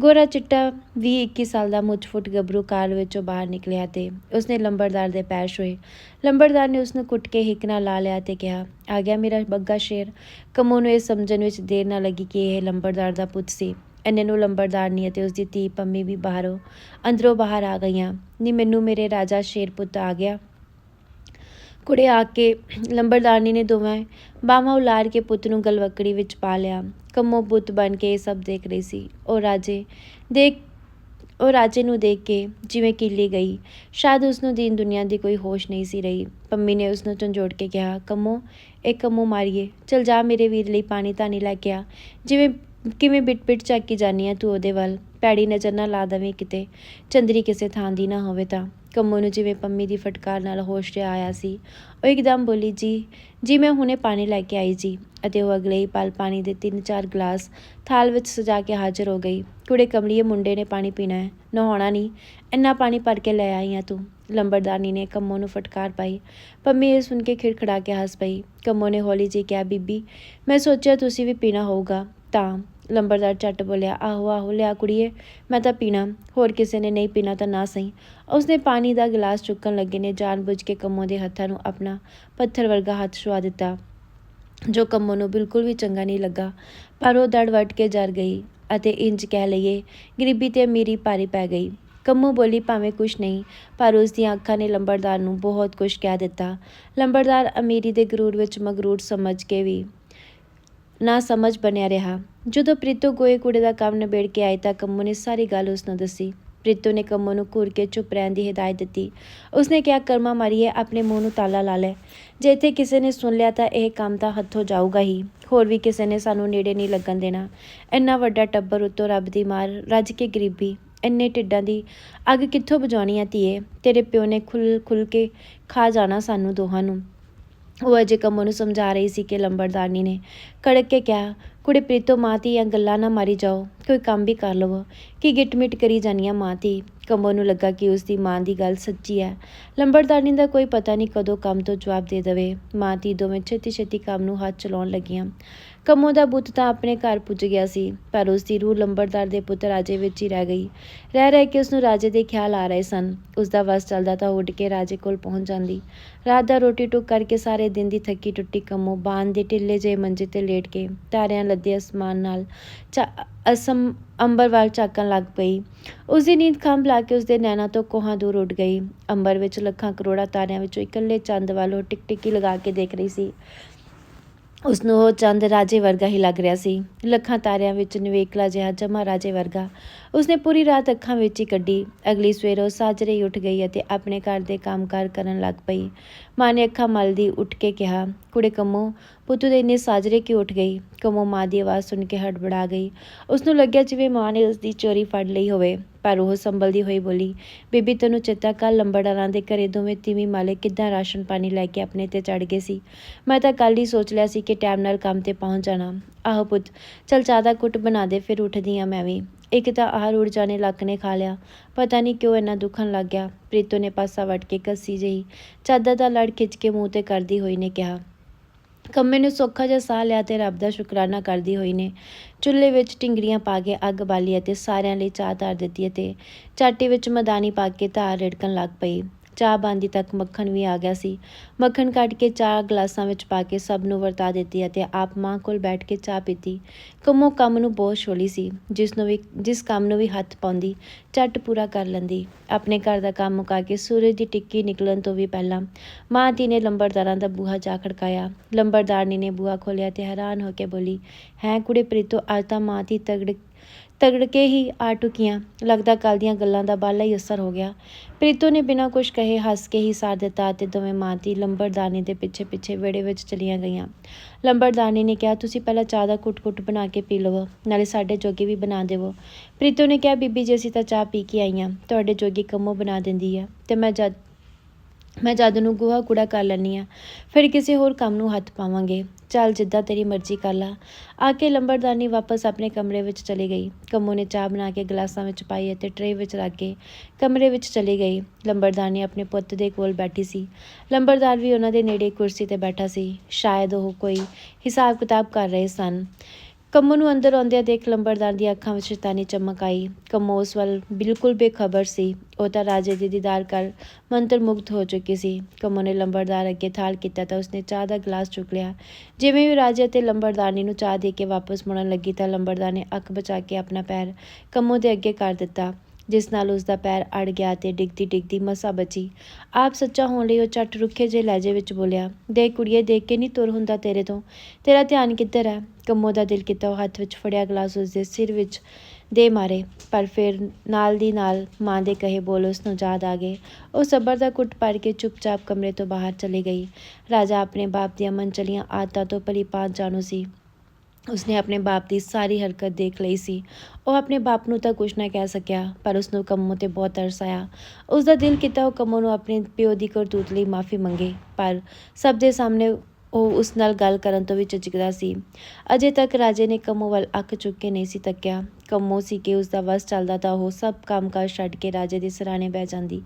ਗੋਰਾ ਚਿੱਟਾ 20-21 ਸਾਲ ਦਾ ਮੁੱਛ-ਫੁੱਟ ਗੱਭਰੂ ਕਾਰ ਵਿੱਚੋਂ ਬਾਹਰ ਨਿਕਲਿਆ ਤੇ ਉਸਨੇ ਲੰਬੜਦਾਰ ਦੇ ਪੈਰ ਛੋਏ ਲੰਬੜਦਾਰ ਨੇ ਉਸਨੂੰ ਕੁੱਟ ਕੇ ਹਿੱਕਣਾ ਲਾ ਲਿਆ ਤੇ ਕਿਹਾ, ਆ ਗਿਆ ਮੇਰਾ ਬੱਗਾ ਸ਼ੇਰ। ਕਮੋ ਨੂੰ ਇਹ ਸਮਝਣ ਵਿੱਚ ਦੇਰ ਨਾ ਲੱਗੀ ਕਿ ਇਹ ਲੰਬੜਦਾਰ ਦਾ ਪੁੱਤ ਸੀ। ਇੰਨੇ ਨੂੰ ਲੰਬੜਦਾਰਨੀ ਅਤੇ ਉਸਦੀ ਧੀ ਪੰਮੀ ਵੀ ਬਾਹਰੋਂ, ਅੰਦਰੋਂ ਬਾਹਰ ਆ ਗਈਆਂ। ਨੀ ਮੈਨੂੰ ਮੇਰੇ ਰਾਜਾ ਸ਼ੇਰ ਪੁੱਤ ਆ ਗਿਆ। ਕੁੜੇ ਆ ਕੇ ਲੰਬੜਦਾਰਨੀ ਨੇ ਦੋਵੇਂ ਬਾਹਾਂ ਉਲਾਰ ਕੇ ਪੁੱਤ ਨੂੰ ਗਲਵਕੜੀ ਵਿੱਚ ਪਾ ਲਿਆ। ਕੰਮੋ ਪੁੱਤ ਬਣ ਕੇ ਇਹ ਸਭ ਦੇਖ ਰਹੀ ਸੀ। ਉਹ ਰਾਜੇ ਦੇਖ, ਉਹ ਰਾਜੇ ਨੂੰ ਦੇਖ ਕੇ ਜਿਵੇਂ ਕਿੱਲੀ ਗਈ। ਸ਼ਾਇਦ ਉਸ ਨੂੰ ਦੀਨ ਦੁਨੀਆ ਦੀ ਕੋਈ ਹੋਸ਼ ਨਹੀਂ ਸੀ ਰਹੀ। ਪੰਮੀ ਨੇ ਉਸ ਨੂੰ ਝੰਜੋੜ ਕੇ ਕਿਹਾ, ਕੰਮੋ ਇਹ ਕੰਮੋ ਮਾਰੀਏ। ਚਲ ਜਾ ਮੇਰੇ ਵੀਰ ਲਈ ਪਾਣੀ ਤਾਂ ਲੈ ਕੇ ਆ। ਜਿਵੇਂ ਕਿਵੇਂ ਬਿਟ-ਬਿਟ ਚੱਕੀ ਜਾਨੀ ਆ ਤੂੰ ਉਹਦੇ ਵੱਲ? ਪੈੜੀ ਨਜ਼ਰ ਨਾ ਲਾ ਦਵੇਂ ਕਿਤੇ। ਚੰਦਰੀ ਕਿਸੇ ਥਾਂ ਦੀ ਨਾ ਹੋਵੇ ਤਾਂ। ਕੰਮੋ ਨੂੰ ਜਿਵੇਂ ਪੰਮੀ ਦੀ ਫਟਕਾਰ ਨਾਲ ਹੋਸ਼ ਜਿਹਾ ਆਇਆ ਸੀ। ਉਹ ਇੱਕਦਮ ਬੋਲੀ, ਜੀ ਜੀ, ਮੈਂ ਹੁਣੇ ਪਾਣੀ ਲੈ ਕੇ ਆਈ ਜੀ। ਅਤੇ ਉਹ ਅਗਲੇ ਹੀ ਪਲ ਪਾਣੀ ਦੇ ਤਿੰਨ ਚਾਰ ਗਲਾਸ ਥਾਲ ਵਿੱਚ ਸਜਾ ਕੇ ਹਾਜ਼ਰ ਹੋ ਗਈ। ਕੁੜੇ ਕਮਲੀਏ, ਮੁੰਡੇ ਨੇ ਪਾਣੀ ਪੀਣਾ ਹੈ। ਨਹਾਉਣਾ ਨਹੀਂ। ਇੰਨਾ ਪਾਣੀ ਭਰ ਕੇ ਲੈ ਆਈ ਆ ਤੂੰ। ਲੰਬੜਦਾਰਨੀ ਨੇ ਕੰਮੋ ਨੂੰ ਫਟਕਾਰ ਪਾਈ। ਪੰਮੀ ਇਹ ਸੁਣ ਕੇ ਖਿੜਖੜਾ ਕੇ ਹੱਸ ਪਈ। ਕੰਮੋ ਨੇ ਹੌਲੀ ਜੀ ਕਿਹਾ, ਬੀਬੀ, ਮੈਂ ਸੋਚਿਆ ਤੁਸੀਂ ਵੀ ਪੀਣਾ ਹੋਊਗਾ। ਤਾਂ ਲੰਬੜਦਾਰ ਝੱਟ ਬੋਲਿਆ, ਆਹੋ ਆਹੋ, ਲਿਆ ਕੁੜੀਏ, ਮੈਂ ਤਾਂ ਪੀਣਾ। ਹੋਰ ਕਿਸੇ ਨੇ ਨਹੀਂ ਪੀਣਾ ਤਾਂ ਨਾ ਸਹੀ। ਉਸਨੇ ਪਾਣੀ ਦਾ ਗਲਾਸ ਚੁੱਕਣ ਲੱਗੇ ਨੇ, ਜਾਣਬੁੱਝ ਕੇ ਕੰਮੋ ਦੇ ਹੱਥਾਂ ਨੂੰ ਆਪਣਾ ਪੱਥਰ ਵਰਗਾ ਹੱਥ ਛੁਆ ਦਿੱਤਾ, ਜੋ ਕੰਮੋ ਨੂੰ ਬਿਲਕੁਲ ਵੀ ਚੰਗਾ ਨਹੀਂ ਲੱਗਾ, ਪਰ ਉਹ ਦੜ ਵੱਟ ਕੇ ਜਰ ਗਈ ਅਤੇ ਇੰਜ ਕਹਿ ਲਈਏ, ਗਰੀਬੀ ਤੇ ਅਮੀਰੀ ਭਾਰੀ ਪੈ ਗਈ। ਕੰਮੋ ਬੋਲੀ, ਭਾਵੇਂ ਕੁਛ ਨਹੀਂ, ਪਰ ਉਸ ਦੀਆਂ ਅੱਖਾਂ ਨੇ ਲੰਬੜਦਾਰ ਨੂੰ ਬਹੁਤ ਕੁਝ ਕਹਿ ਦਿੱਤਾ। ਲੰਬੜਦਾਰ ਅਮੀਰੀ ਦੇ ਗਰੂਰ ਵਿੱਚ ਮਗਰੂਰ ਸਮਝ ਕੇ ਵੀ ਨਾ ਸਮਝ ਬਣਿਆ ਰਿਹਾ। ਜਦੋਂ ਪ੍ਰੀਤੋ ਗੋਏ ਕੂੜੇ ਦਾ ਕੰਮ ਨਿਬੇੜ ਕੇ ਆਈ ਤਾਂ ਕੰਮੋ ਨੇ ਸਾਰੀ ਗੱਲ ਉਸ ਨੂੰ ਦੱਸੀ। ਪ੍ਰੀਤੋ ਨੇ ਕੰਮੋ ਨੂੰ ਘੂਰ ਕੇ ਚੁੱਪ ਰਹਿਣ ਦੀ ਹਦਾਇਤ ਦਿੱਤੀ। ਉਸਨੇ ਕਿਹਾ, ਕਰਮਾ ਮਾਰੀਏ, ਆਪਣੇ ਮੂੰਹ ਨੂੰ ਤਾਲਾ ਲਾ ਲੈ। ਜੇ ਇੱਥੇ ਕਿਸੇ ਨੇ ਸੁਣ ਲਿਆ ਤਾਂ ਇਹ ਕੰਮ ਤਾਂ ਹੱਥੋਂ ਜਾਊਗਾ ਹੀ। ਹੋਰ ਵੀ ਕਿਸੇ ਨੇ ਸਾਨੂੰ ਨੇੜੇ ਨਹੀਂ ਲੱਗਣ ਦੇਣਾ। ਇੰਨਾ ਵੱਡਾ ਟੱਬਰ ਉੱਤੋਂ ਰੱਬ ਦੀ ਮਾਰ, ਰੱਜ ਕੇ ਗਰੀਬੀ, ਇੰਨੇ ਢਿੱਡਾਂ ਦੀ ਅੱਗ ਕਿੱਥੋਂ ਬੁਝਾਉਣੀ ਆ ਧੀਏ? ਤੇਰੇ ਪਿਓ ਨੇ ਖੁੱਲ ਖੁੱਲ ਕੇ ਖਾ ਜਾਣਾ ਸਾਨੂੰ ਦੋਹਾਂ ਨੂੰ। ਉਹ ਅਜੇ ਕੰਮੋ ਨੂੰ ਸਮਝਾ ਰਹੀ ਸੀ ਕਿ ਲੰਬੜਦਾਰਨੀ ਨੇ ਕੜਕ ਕੇ ਕਿਹਾ, ਕੁੜੇ ਪ੍ਰੀਤੋ ਮਾਂ ਧੀ ਇਹ ਗੱਲਾਂ ਨਾ ਮਾਰੀ ਜਾਓ। ਕੋਈ ਕੰਮ ਵੀ ਕਰ ਲਵੋ। ਕਿ ਗਿਟਮਿਟ ਕਰੀ ਜਾਨੀਆਂ ਮਾਂ ਧੀ ਕੰਮੋ ਨੂੰ ਲੱਗਾ ਕਿ ਉਸ ਦੀ ਮਾਂ ਦੀ ਗੱਲ ਸੱਚੀ ਹੈ। ਲੰਬੜਦਾਰਨੀ ਦਾ ਕੋਈ ਪਤਾ ਨਹੀਂ ਕਦੋਂ ਕੰਮ ਤੋਂ ਜਵਾਬ ਦੇ ਦੇਵੇ। ਮਾਂ ਧੀ ਦੋਵੇਂ ਛੇਤੀ ਛੇਤੀ ਕੰਮ ਨੂੰ ਹੱਥ ਚਲਾਉਣ ਲੱਗੀਆਂ। ਕੰਮੋ ਦਾ ਬੁੱਤ ਤਾਂ ਆਪਣੇ ਘਰ ਪੁੱਜ ਗਿਆ ਸੀ, ਪਰ ਉਸ ਦੀ ਰੂਹ ਲੰਬੜਦਾਰ ਦੇ ਪੁੱਤ ਰਾਜੇ ਵਿੱਚ ਹੀ ਰਹਿ ਗਈ। ਰਹਿ ਰਹਿ ਕੇ ਉਸ ਨੂੰ ਰਾਜੇ ਦੇ ਖਿਆਲ ਆ ਰਹੇ ਸਨ। ਉਸ ਦਾ ਵਸ ਚੱਲਦਾ ਤਾਂ ਉੱਡ ਕੇ ਰਾਜੇ ਕੋਲ ਪਹੁੰਚ ਜਾਂਦੀ। ਰਾਤ ਦਾ ਰੋਟੀ ਟੁੱਕ ਕਰਕੇ ਸਾਰੇ ਦਿਨ ਦੀ ਥੱਕੀ ਟੁੱਟੀ ਕੰਮੋ ਬਾਣ ਦੇ ਢਿੱਲੇ ਜਿਹੇ ਮੰਜੇ ਤੇ ਲੇਟ ਕੇ ਤਾਰਿਆਂ ਲੱਦੇ ਅਸਮਾਨ ਨਾਲ ਚਾ- ਅਸਮ ਅੰਬਰ ਵੱਲ ਝਾਕਣ ਲੱਗ ਪਈ। ਉਸ ਦੀ ਨੀਂਦ ਖੰਭ ਲਾ ਕੇ ਉਸ ਦੇ ਨੈਣਾਂ ਤੋਂ ਕੋਹਾਂ ਦੂਰ ਉੱਡ ਗਈ। ਅੰਬਰ ਵਿੱਚ ਲੱਖਾਂ ਕਰੋੜਾਂ ਤਾਰਿਆਂ ਵਿੱਚੋਂ ਇਕੱਲੇ ਚੰਦ ਵੱਲ ਉਹ ਟਿਕਟਿਕੀ ਲਗਾ ਕੇ ਦੇਖ ਰਹੀ ਸੀ। ਉਸ ਨੂੰ ਉਹ ਚੰਦ ਰਾਜੇ ਵਰਗਾ ਹੀ ਲੱਗ ਰਿਹਾ ਸੀ। ਲੱਖਾਂ ਤਾਰਿਆਂ ਵਿੱਚ ਨਿਵੇਕਲਾ ਜਿਹਾ ਜਮਾ ਰਾਜੇ ਵਰਗਾ। ਉਸਨੇ ਪੂਰੀ ਰਾਤ ਅੱਖਾਂ ਵਿੱਚ ਹੀ ਕੱਢੀ। ਅਗਲੀ ਸਵੇਰ ਉਹ ਸਾਜਰੇ ਹੀ ਉੱਠ ਗਈ ਅਤੇ ਆਪਣੇ ਘਰ ਦੇ ਕੰਮਕਾਰ ਕਰਨ ਲੱਗ ਪਈ। ਮਾਂ ਨੇ ਅੱਖਾਂ ਮਲਦੀ ਉੱਠ ਕੇ ਕਿਹਾ, ਕੁੜੇ ਕੰਮੋ, ਪੁੱਤੂ ਦੇ ਇੰਨੇ ਸਾਜਰੇ ਕਿਉਂ ਉੱਠ ਗਈ? ਕੰਮੋ ਮਾਂ ਦੀ ਆਵਾਜ਼ ਸੁਣ ਕੇ ਹੜਬੜਾ ਗਈ। ਉਸ ਨੂੰ ਲੱਗਿਆ ਜਿਵੇਂ ਮਾਂ ਨੇ ਉਸ ਦੀ ਚੋਰੀ ਫੜ ਲਈ ਹੋਵੇ, ਪਰ ਉਹ ਸੰਭਲਦੀ ਹੋਈ ਬੋਲੀ, ਬੀਬੀ, ਤੈਨੂੰ ਚੇਤਾ ਕੱਲ ਲੰਬੜਾਰਾਂ ਦੇ ਘਰੇ ਦੋਵੇਂ ਤੀਵੀਂ ਮਾਲੇ ਕਿੱਦਾਂ ਰਾਸ਼ਨ ਪਾਣੀ ਲੈ ਕੇ ਆਪਣੇ ਤੇ ਚੜ ਗਏ ਸੀ। ਮੈਂ ਤਾਂ ਕੱਲ ਹੀ ਸੋਚ ਲਿਆ ਸੀ ਕਿ ਟਾਈਮ ਨਾਲ ਕੰਮ ਤੇ ਪਹੁੰਚ ਜਾਣਾ। ਆਹੋ ਪੁੱਤ, ਚਲ ਚਾਦਾ ਕੁੱਟ ਬਣਾ ਦੇ, ਫਿਰ ਉੱਠਦੀ ਆ ਮੈਂ ਵੀ। ਇੱਕ ਤਾਂ ਆਹ ਰੁੜ ਜਾਣੇ ਲੱਕ ਨੇ ਖਾ ਲਿਆ। ਪਤਾ ਨਹੀਂ ਕਿਉਂ ਇੰਨਾ ਦੁਖਣ ਲੱਗ ਗਿਆ। ਪ੍ਰੀਤੋ ਨੇ ਪਾਸਾ ਵਟ ਕੇ ਕੱਸੀ ਜਈ ਚਾਦਰ ਦਾ ਲੜ ਖਿੱਚ ਕੇ ਮੂੰਹ ਤੇ ਕਰਦੀ ਹੋਈ ਨੇ ਕਿਹਾ। ਕੰਮੇ ਨੇ ਸੌਖਾ ਜਿਹਾ ਸਾਹ ਲਿਆ ਤੇ ਰੱਬ ਦਾ ਸ਼ੁਕਰਾਨਾ ਕਰਦੀ ਹੋਈ ਨੇ। ਚੁੱਲ੍ਹੇ ਵਿੱਚ ਟਿੰਗਰੀਆਂ ਪਾ ਕੇ ਅੱਗ ਬਾਲੀ ਅਤੇ ਸਾਰਿਆਂ ਲਈ ਚਾਹ ਧਰ ਦਿੱਤੀ ਅਤੇ ਚਾਟੀ ਵਿੱਚ ਮਦਾਨੀ ਪਾ ਕੇ ਧਾਰ ਰਿੜਕਣ ਲੱਗ ਪਈ। ਚਾਹ ਬਾਂਦੀ ਤੱਕ ਮੱਖਣ ਵੀ ਆ ਗਿਆ ਸੀ। ਮੱਖਣ ਕੱਢ ਕੇ ਚਾਹ ਗਲਾਸਾਂ ਵਿੱਚ ਪਾ ਕੇ ਸਭ ਨੂੰ ਵਰਤਾ ਦਿੱਤੀ ਅਤੇ ਆਪ ਮਾਂ ਕੋਲ ਬੈਠ ਕੇ ਚਾਹ ਪੀਤੀ। ਕੰਮੋ ਕੰਮ ਨੂੰ ਬਹੁਤ ਛੋਲੀ ਸੀ, ਜਿਸ ਨੂੰ ਵੀ, ਜਿਸ ਕੰਮ ਨੂੰ ਵੀ ਹੱਥ ਪਾਉਂਦੀ, ਝੱਟ ਪੂਰਾ ਕਰ ਲੈਂਦੀ। ਆਪਣੇ ਘਰ ਦਾ ਕੰਮ ਮੁਕਾ ਕੇ ਸੂਰਜ ਦੀ ਟਿੱਕੀ ਨਿਕਲਣ ਤੋਂ ਵੀ ਪਹਿਲਾਂ ਮਾਂ ਧੀ ਨੇ ਲੰਬੜਦਾਰਾਂ ਦਾ ਬੂਹਾ ਜਾ ਖੜਕਾਇਆ। ਲੰਬੜਦਾਰਨੀ ਨੇ ਬੂਹਾ ਖੋਲ੍ਹਿਆ ਤੇ ਹੈਰਾਨ ਹੋ ਕੇ ਬੋਲੀ, ਹੈ ਕੁੜੇ ਪ੍ਰੀਤੋ, ਅੱਜ ਤਾਂ ਮਾਂ ਧੀ ਤਗੜ ਤਗੜ ਕੇ ਹੀ ਆ ਟੁਕੀਆਂ। ਲੱਗਦਾ ਕੱਲ ਦੀਆਂ ਗੱਲਾਂ ਦਾ ਬਾਲਾ ਹੀ ਅਸਰ ਹੋ ਗਿਆ। ਪ੍ਰੀਤੋ ਨੇ ਬਿਨਾਂ ਕੁਝ ਕਹੇ ਹੱਸ ਕੇ ਹੀ ਸਾਰ ਦਿੱਤਾ ਤੇ ਦੋਵੇਂ ਮਾਂ ਦੀ ਲੰਬੜਦਾਨੀ ਦੇ ਪਿੱਛੇ ਪਿੱਛੇ ਵਿਹੜੇ ਵਿੱਚ ਚਲੀਆਂ ਗਈਆਂ। ਲੰਬੜਦਾਨੀ ਨੇ ਕਿਹਾ, ਤੁਸੀਂ ਪਹਿਲਾਂ ਚਾਹ ਦਾ ਕੁੱਟ-ਕੁੱਟ ਬਣਾ ਕੇ ਪੀ ਲਵੋ, ਨਾਲੇ ਸਾਡੇ ਜੋਗੀ ਵੀ ਬਣਾ ਦੇਵੋ। ਪ੍ਰੀਤੋ ਨੇ ਕਿਹਾ, ਬੀਬੀ ਜੀ, ਅਸੀਂ ਤਾਂ ਚਾਹ ਪੀ ਕੇ ਆਈਆਂ। ਤੁਹਾਡੇ ਜੋਗੀ ਕੰਮੋ ਬਣਾ ਦਿੰਦੀ ਆ ਤੇ ਮੈਂ ਜਦ ਮੈਂ ਜਦ ਨੂੰ ਗੋਹਾ ਕੂੜਾ ਕਰ ਲੈਂਦੀ ਹਾਂ, ਫਿਰ ਕਿਸੇ ਹੋਰ ਕੰਮ ਨੂੰ ਹੱਥ ਪਾਵਾਂਗੇ। ਚੱਲ ਜਿੱਦਾਂ ਤੇਰੀ ਮਰਜ਼ੀ ਕਰ ਲਾ। ਆ ਕੇ ਲੰਬੜਦਾਨੀ ਵਾਪਸ ਆਪਣੇ ਕਮਰੇ ਵਿੱਚ ਚਲੀ ਗਈ। ਕੰਮੋ ਨੇ ਚਾਹ ਬਣਾ ਕੇ ਗਲਾਸਾਂ ਵਿੱਚ ਪਾਈ ਅਤੇ ਟਰੇ ਵਿੱਚ ਰੱਖ ਕੇ ਕਮਰੇ ਵਿੱਚ ਚਲੀ ਗਈ। ਲੰਬੜਦਾਨੀ ਆਪਣੇ ਪੁੱਤ ਦੇ ਕੋਲ ਬੈਠੀ ਸੀ। ਲੰਬੜਦਾਰ ਵੀ ਉਹਨਾਂ ਦੇ ਨੇੜੇ ਕੁਰਸੀ ਤੇ ਬੈਠਾ ਸੀ। ਸ਼ਾਇਦ ਉਹ ਕੋਈ ਹਿਸਾਬ ਕਿਤਾਬ ਕਰ ਰਹੇ ਸਨ। ਕੰਮੋ ਨੂੰ ਅੰਦਰ ਆਉਂਦਿਆਂ ਦੇਖ ਲੰਬੜਦਾਰ ਦੀਆਂ ਅੱਖਾਂ ਵਿੱਚ ਸ਼ੈਤਾਨੀ ਚਮਕ ਆਈ। ਕੰਮੋ ਉਸ ਵੱਲ ਬਿਲਕੁਲ ਬੇਖਬਰ ਸੀ। ਉਹ ਤਾਂ ਰਾਜੇ ਦੀ ਦੀਦਾਰ ਕਰ ਮੰਤਰ ਮੁਗਧ ਹੋ ਚੁੱਕੀ ਸੀ। ਕੰਮੋ ਨੇ ਲੰਬੜਦਾਰ ਅੱਗੇ ਥਾਲ ਕੀਤਾ ਤਾਂ ਉਸਨੇ ਚਾਹ ਦਾ ਗਲਾਸ ਚੁੱਕ ਲਿਆ। ਜਿਵੇਂ ਹੀ ਰਾਜੇ ਤੇ ਲੰਬੜਦਾਰਨੀ ਨੂੰ ਚਾਹ ਦੇ ਕੇ ਵਾਪਸ ਮੁੜਨ ਲੱਗੀ ਤਾਂ ਲੰਬੜਦਾਰ ਨੇ ਅੱਖ ਬਚਾ ਕੇ ਆਪਣਾ ਪੈਰ ਕੰਮੋ ਦੇ ਅੱਗੇ ਕਰ ਦਿੱਤਾ। ਜਿਸ ਨਾਲ ਉਸ ਦਾ ਪੈਰ ਅੜ ਗਿਆ ਤੇ ਡਿੱਗਦੀ ਡਿੱਗਦੀ ਮਸਾ ਬਚੀ। ਆਪ ਸੱਚਾ ਹੋਣ ਲਈ ਉਹ ਝੱਟ ਰੁੱਖੇ ਜਿਹੇ ਲਹਿਜੇ ਵਿੱਚ ਬੋਲਿਆ, ਦੇ ਕੁੜੀਏ, ਦੇਖ ਕੇ ਨਹੀਂ ਤੁਰ ਹੁੰਦਾ ਤੇਰੇ ਤੋਂ। ਤੇਰਾ ਧਿਆਨ ਕਿੱਧਰ ਹੈ? ਕੰਮੋ ਦਾ ਦਿਲ ਕੀਤਾ ਉਹ ਹੱਥ ਵਿੱਚ ਫੜਿਆ ਗਲਾਸ ਉਸ ਦੇ ਸਿਰ ਵਿੱਚ। ਦੇ ਮਾਰੇ। ਪਰ ਫਿਰ ਨਾਲ ਦੀ ਨਾਲ ਮਾਂ ਦੇ ਕਹੇ ਬੋਲ ਉਸ ਨੂੰ ਯਾਦ ਆ ਗਏ। ਉਹ ਸਬਰ ਦਾ ਕੁੱਟ ਪਾੜ ਕੇ ਚੁੱਪਚਾਪ ਕਮਰੇ ਤੋਂ ਬਾਹਰ ਚਲੀ ਗਈ। ਰਾਜਾ ਆਪਣੇ ਬਾਪ ਦੀਆਂ ਮਨਚਲੀਆਂ ਆਦਤਾਂ ਤੋਂ ਭਲੀ ਭਾਂਤ ਜਾਣੂ ਸੀ। ਉਸਨੇ ਆਪਣੇ ਬਾਪ ਦੀ ਸਾਰੀ ਹਰਕਤ ਦੇਖ ਲਈ ਸੀ। ਉਹ ਆਪਣੇ ਬਾਪ ਨੂੰ ਤਾਂ ਕੁਝ ਨਾ ਕਹਿ ਸਕਿਆ, ਪਰ ਉਸ ਨੂੰ ਕੰਮੋ ਤੇ ਬਹੁਤ ਤਰਸ ਆਇਆ। ਉਸ ਦਾ ਦਿਲ ਕੀਤਾ ਉਹ ਕੰਮੋਂ ਨੂੰ ਆਪਣੇ ਪਿਓ ਦੀ ਕਰਤੂਤ ਲਈ ਮਾਫੀ ਮੰਗੇ, ਪਰ ਸਭ ਦੇ ਸਾਹਮਣੇ ਉਹ ਉਸ ਨਾਲ ਗੱਲ ਕਰਨ ਤੋਂ ਵੀ ਝਿਜਕਦਾ ਸੀ। ਅਜੇ ਤੱਕ ਰਾਜੇ ਨੇ ਕੰਮੋ ਵੱਲ ਅੱਖ ਚੁੱਕ ਕੇ ਨਹੀਂ ਸੀ ਤੱਕਿਆ। ਕੰਮੋ ਸੀ ਕਿ ਉਸ ਦਾ ਵਸ ਚੱਲਦਾ ਤਾਂ ਉਹ ਸਭ ਕੰਮਕਾਜ ਛੱਡ ਕੇ ਰਾਜੇ ਦੇ ਸਰਾਣੇ ਬਹਿ ਜਾਂਦੀ।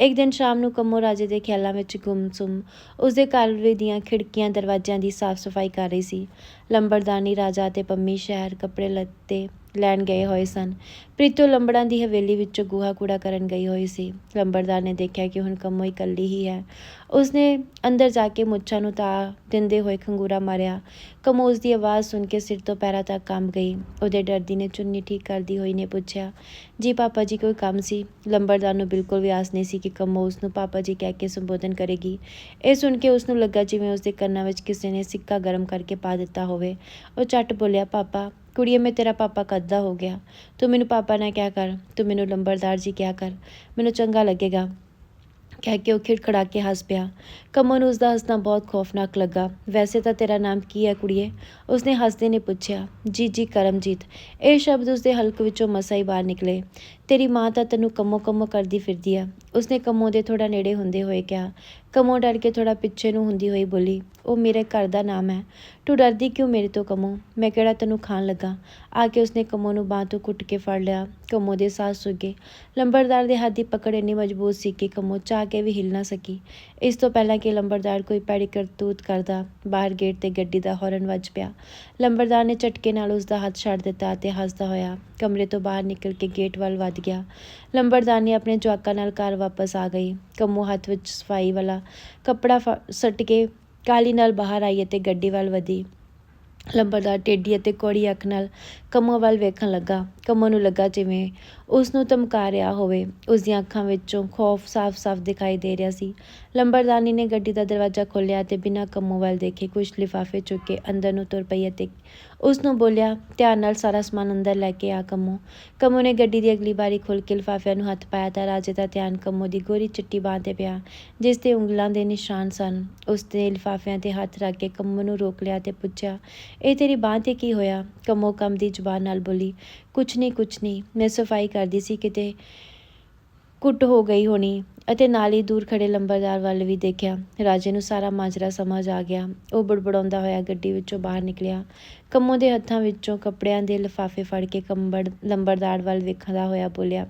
ਇੱਕ ਦਿਨ ਸ਼ਾਮ ਨੂੰ ਕੰਮੋ ਰਾਜੇ ਦੇ ਖਿਆਲਾਂ ਵਿੱਚ ਗੁੰਮਸੁੰਮ ਉਸ ਦੇ ਘਰ ਦੀਆਂ ਖਿੜਕੀਆਂ ਦਰਵਾਜ਼ਿਆਂ ਦੀ ਸਾਫ਼ ਸਫ਼ਾਈ ਕਰ ਰਹੀ ਸੀ। ਲੰਬੜਦਾਨੀ ਰਾਜਾ ਤੇ ਪੰਮੀ ਸ਼ਹਿਰ ਕੱਪੜੇ ਲੱਤੇ ਲੈਣ ਗਏ ਹੋਏ ਸਨ। ਪ੍ਰੀਤੋ ਲੰਬੜਾਂ ਦੀ ਹਵੇਲੀ ਵਿੱਚੋਂ ਗੂਹਾ ਕੂੜਾ ਕਰਨ ਗਈ ਹੋਈ ਸੀ। ਲੰਬੜਦਾਰ ਨੇ ਦੇਖਿਆ ਕਿ ਹੁਣ ਕੰਮੋ ਇਕੱਲੀ ਹੀ ਹੈ। ਉਸਨੇ ਅੰਦਰ ਜਾ ਕੇ ਮੁੱਛਾਂ ਨੂੰ ਤਾ ਦਿੰਦੇ ਹੋਏ ਖੰਗੂਰਾ ਮਾਰਿਆ। ਕੰਮੋ ਉਸ ਦੀ ਆਵਾਜ਼ ਸੁਣ ਕੇ ਸਿਰ ਤੋਂ ਪੈਰਾਂ ਤੱਕ ਕੰਬ ਗਈ। ਉਹਦੇ ਡਰਦੀ ਨੇ ਚੁੰਨੀ ਠੀਕ ਕਰਦੀ ਹੋਈ ਨੇ ਪੁੱਛਿਆ, ਜੀ ਪਾਪਾ ਜੀ ਕੋਈ ਕੰਮ ਸੀ? ਲੰਬੜਦਾਰ ਨੂੰ ਬਿਲਕੁਲ ਵੀ ਆਸ ਨਹੀਂ ਸੀ ਕਿ ਕੰਮੋ ਉਸ ਨੂੰ ਪਾਪਾ ਜੀ ਕਹਿ ਕੇ ਸੰਬੋਧਨ ਕਰੇਗੀ। ਇਹ ਸੁਣ ਕੇ ਉਸ ਨੂੰ ਲੱਗਾ ਜਿਵੇਂ ਉਸ ਦੇ ਕੰਨਾਂ ਵਿੱਚ ਕਿਸੇ ਨੇ ਸਿੱਕਾ ਗਰਮ ਕਰਕੇ ਪਾ ਦਿੱਤਾ ਹੋਵੇ। ਉਹ ਝੱਟ ਬੋਲਿਆ, ਪਾਪਾ ਕੁੜੀਏ, ਮੈਂ ਤੇਰਾ ਪਾਪਾ ਕੱਦਾ ਹੋ ਗਿਆ। ਤੂੰ ਮੈਨੂੰ ਪਾਪਾ ਨਾ ਕਿਆ ਕਰ? ਤੂੰ ਮੈਨੂੰ ਲੰਬੜਦਾਰ ਜੀ ਕਿਆ ਕਰ? ਮੈਨੂੰ ਚੰਗਾ ਲੱਗੇਗਾ। ਕਹਿ ਕੇ ਉਹ ਖਿੜਖੜਾ ਕੇ ਹੱਸ ਪਿਆ। ਕੰਮੋ ਨੂੰ ਉਸਦਾ ਹੱਸਣਾ ਬਹੁਤ ਖੌਫਨਾਕ ਲੱਗਾ। ਵੈਸੇ ਤਾਂ ਤੇਰਾ ਨਾਮ ਕੀ ਹੈ ਕੁੜੀਏ? ਉਸਨੇ ਹੱਸਦੇ ਨੇ ਪੁੱਛਿਆ ਜੀ ਜੀ ਕਰਮਜੀਤ। ਇਹ ਸ਼ਬਦ ਉਸਦੇ ਹਲਕ ਵਿੱਚੋਂ ਮਸਾ ਹੀ ਬਾਹਰ ਨਿਕਲੇ। ਤੇਰੀ ਮਾਂ ਤਾਂ ਤੈਨੂੰ ਕੰਮੋ ਕੰਮੋ ਕਰਦੀ ਫਿਰਦੀ ਆ। ਉਸਨੇ ਕੰਮੋ ਦੇ ਥੋੜਾ ਨੇੜੇ ਹੁੰਦੇ ਹੋਏ ਕਿਹਾ, ਕੰਮੋ ਡਰ ਕੇ ਥੋੜਾ ਪਿੱਛੇ ਨੂੰ ਹੁੰਦੀ ਹੋਈ ਬੋਲੀ, ਉਹ ਮੇਰੇ ਘਰ ਦਾ ਨਾਮ ਹੈ। ਤੂੰ ਡਰਦੀ ਕਿਉਂ ਮੇਰੇ ਤੋਂ ਕੰਮੋ? ਮੈਂ ਕਿਹੜਾ ਤੈਨੂੰ ਖਾਣ ਲੱਗਾ? ਆ ਕੇ ਉਸਨੇ ਕੰਮੋ ਨੂੰ ਬਾਂਹ ਤੋਂ ਕੁੱਟ ਕੇ ਫੜ ਲਿਆ, ਕੰਮੋ ਦੇ ਸਾਹ ਸੁੱਗੇ। ਲੰਬੜਦਾਰ ਦੇ ਹੱਥ ਦੀ ਪਕੜ ਇੰਨੀ ਮਜ਼ਬੂਤ ਸੀ ਕਿ ਕੰਮੋ ਚਾਹ ਕੇ ਵੀ ਹਿੱਲ ਨਾ ਸਕੀ। ਇਸ ਤੋਂ ਪਹਿਲਾਂ ਕਿ ਲੰਬੜਦਾਰ ਕੋਈ ਪੈੜੀ ਕਰਤੂਤ ਕਰਦਾ, ਬਾਹਰ ਗੇਟ ਤੇ ਗੱਡੀ ਦਾ ਹੌਰਨ ਵੱਜ ਪਿਆ। ਲੰਬੜਦਾਰ ਨੇ ਝਟਕੇ ਨਾਲ ਉਸ ਦਾ ਹੱਥ ਛੱਡ ਦਿੱਤਾ ਤੇ ਹੱਸਦਾ ਹੋਇਆ, ਕਮਰੇ ਤੋਂ ਬਾਹਰ ਨਿਕਲ ਕੇ ਗੇਟ ਵੱਲ ਵੱਧ ਗਿਆ। ਲੰਬੜਦਾਨੀ ਆਪਣੇ ਜਵਾਕਾਂ ਨਾਲ ਘਰ ਵਾਪਸ ਆ ਗਈ। ਕੰਮੋ ਹੱਥ ਵਿੱਚ ਸਫ਼ਾਈ ਵਾਲਾ ਕੱਪੜਾ ਸੱਟ ਕੇ ਕਾਲੀ ਨਾਲ ਬਾਹਰ ਆਈ ਅਤੇ ਗੱਡੀ ਵੱਲ ਵਧੀ। ਲੰਬੜਦਾਰ ਟੇਢੀ ਅਤੇ ਕੋੜੀ ਅੱਖ ਨਾਲ ਕੰਮੋ ਵੱਲ ਵੇਖਣ ਲੱਗਾ। ਕੰਮੋ ਨੂੰ ਲੱਗਾ ਜਿਵੇਂ ਉਸ ਨੂੰ ਧਮਕਾ ਰਿਹਾ ਹੋਵੇ। ਉਸ ਦੀਆਂ ਅੱਖਾਂ ਵਿੱਚੋਂ ਖੌਫ ਸਾਫ਼-ਸਾਫ਼ ਦਿਖਾਈ ਦੇ ਰਿਹਾ ਸੀ। ਲੰਬੜਦਾਰਨੀ ਨੇ ਗੱਡੀ ਦਾ ਦਰਵਾਜ਼ਾ ਖੋਲ੍ਹਿਆ ਤੇ ਬਿਨਾਂ ਕੰਮੋਂ ਵੱਲ ਦੇਖੇ ਕੁਝ ਲਿਫਾਫੇ ਚੁੱਕ ਕੇ ਅੰਦਰ ਨੂੰ ਤੁਰ ਪਈ ਅਤੇ ਉਸ ਨੂੰ ਬੋਲਿਆ, ਧਿਆਨ ਨਾਲ ਸਾਰਾ ਸਮਾਨ ਅੰਦਰ ਲੈ ਕੇ ਆ, ਕੰਮੋ। ਕੰਮੋ ਨੇ ਗੱਡੀ ਦੀ ਅਗਲੀ ਬਾਰੀ ਖੋਲ੍ਹ ਕੇ ਲਿਫਾਫਿਆਂ ਨੂੰ ਹੱਥ ਪਾਇਆ ਤਾਂ ਰਾਜੇ ਦਾ ਧਿਆਨ ਕੰਮੋ ਦੀ ਗੋਰੀ ਚਿੱਟੀ ਬਾਂਹ ਤੇ ਪਿਆ, ਜਿਸ ਤੇ ਉਂਗਲਾਂ ਦੇ ਨਿਸ਼ਾਨ ਸਨ। ਉਸ ਨੇ ਲਿਫਾਫਿਆਂ ਤੇ ਹੱਥ ਰੱਖ ਕੇ ਕੰਮੋ ਨੂੰ ਰੋਕ ਲਿਆ ਤੇ ਪੁੱਛਿਆ, ਇਹ ਤੇਰੀ ਬਾਂਹ ਤੇ ਕੀ ਹੋਇਆ? ਕੰਮੋ ਕੰਮ ਦੀ ਜ਼ੁਬਾਨ ਨਾਲ ਬੋਲੀ ਕੁਛ ਨਹੀਂ ਕੁਛ ਨਹੀਂ ਮੈਂ ਸਫ਼ਾਈ ਕਰਦੀ ਸੀ ਕਿਤੇ। ਕੁੱਟ ਹੋ ਗਈ ਹੋਣੀ ਅਤੇ ਨਾਲ ਹੀ ਦੂਰ ਖੜੇ ਲੰਬਰਦਾਰ ਵੱਲ ਵੀ ਦੇਖਿਆ। ਰਾਜੇ ਨੂੰ ਸਾਰਾ ਮਾਜਰਾ ਸਮਝ ਆ ਗਿਆ। ਉਹ ਬੜਬੜਾਉਂਦਾ ਹੋਇਆ ਗੱਡੀ ਵਿੱਚੋਂ ਬਾਹਰ ਨਿਕਲਿਆ। ਕੰਮੋ ਦੇ ਹੱਥਾਂ ਵਿੱਚੋਂ ਕੱਪੜਿਆਂ ਦੇ ਲਿਫਾਫੇ ਫੜ ਕੇ ਕੰਬੜ, ਲੰਬਰਦਾਰ ਵੱਲ ਵੇਖਦਾ ਹੋਇਆ ਬੋਲਿਆ,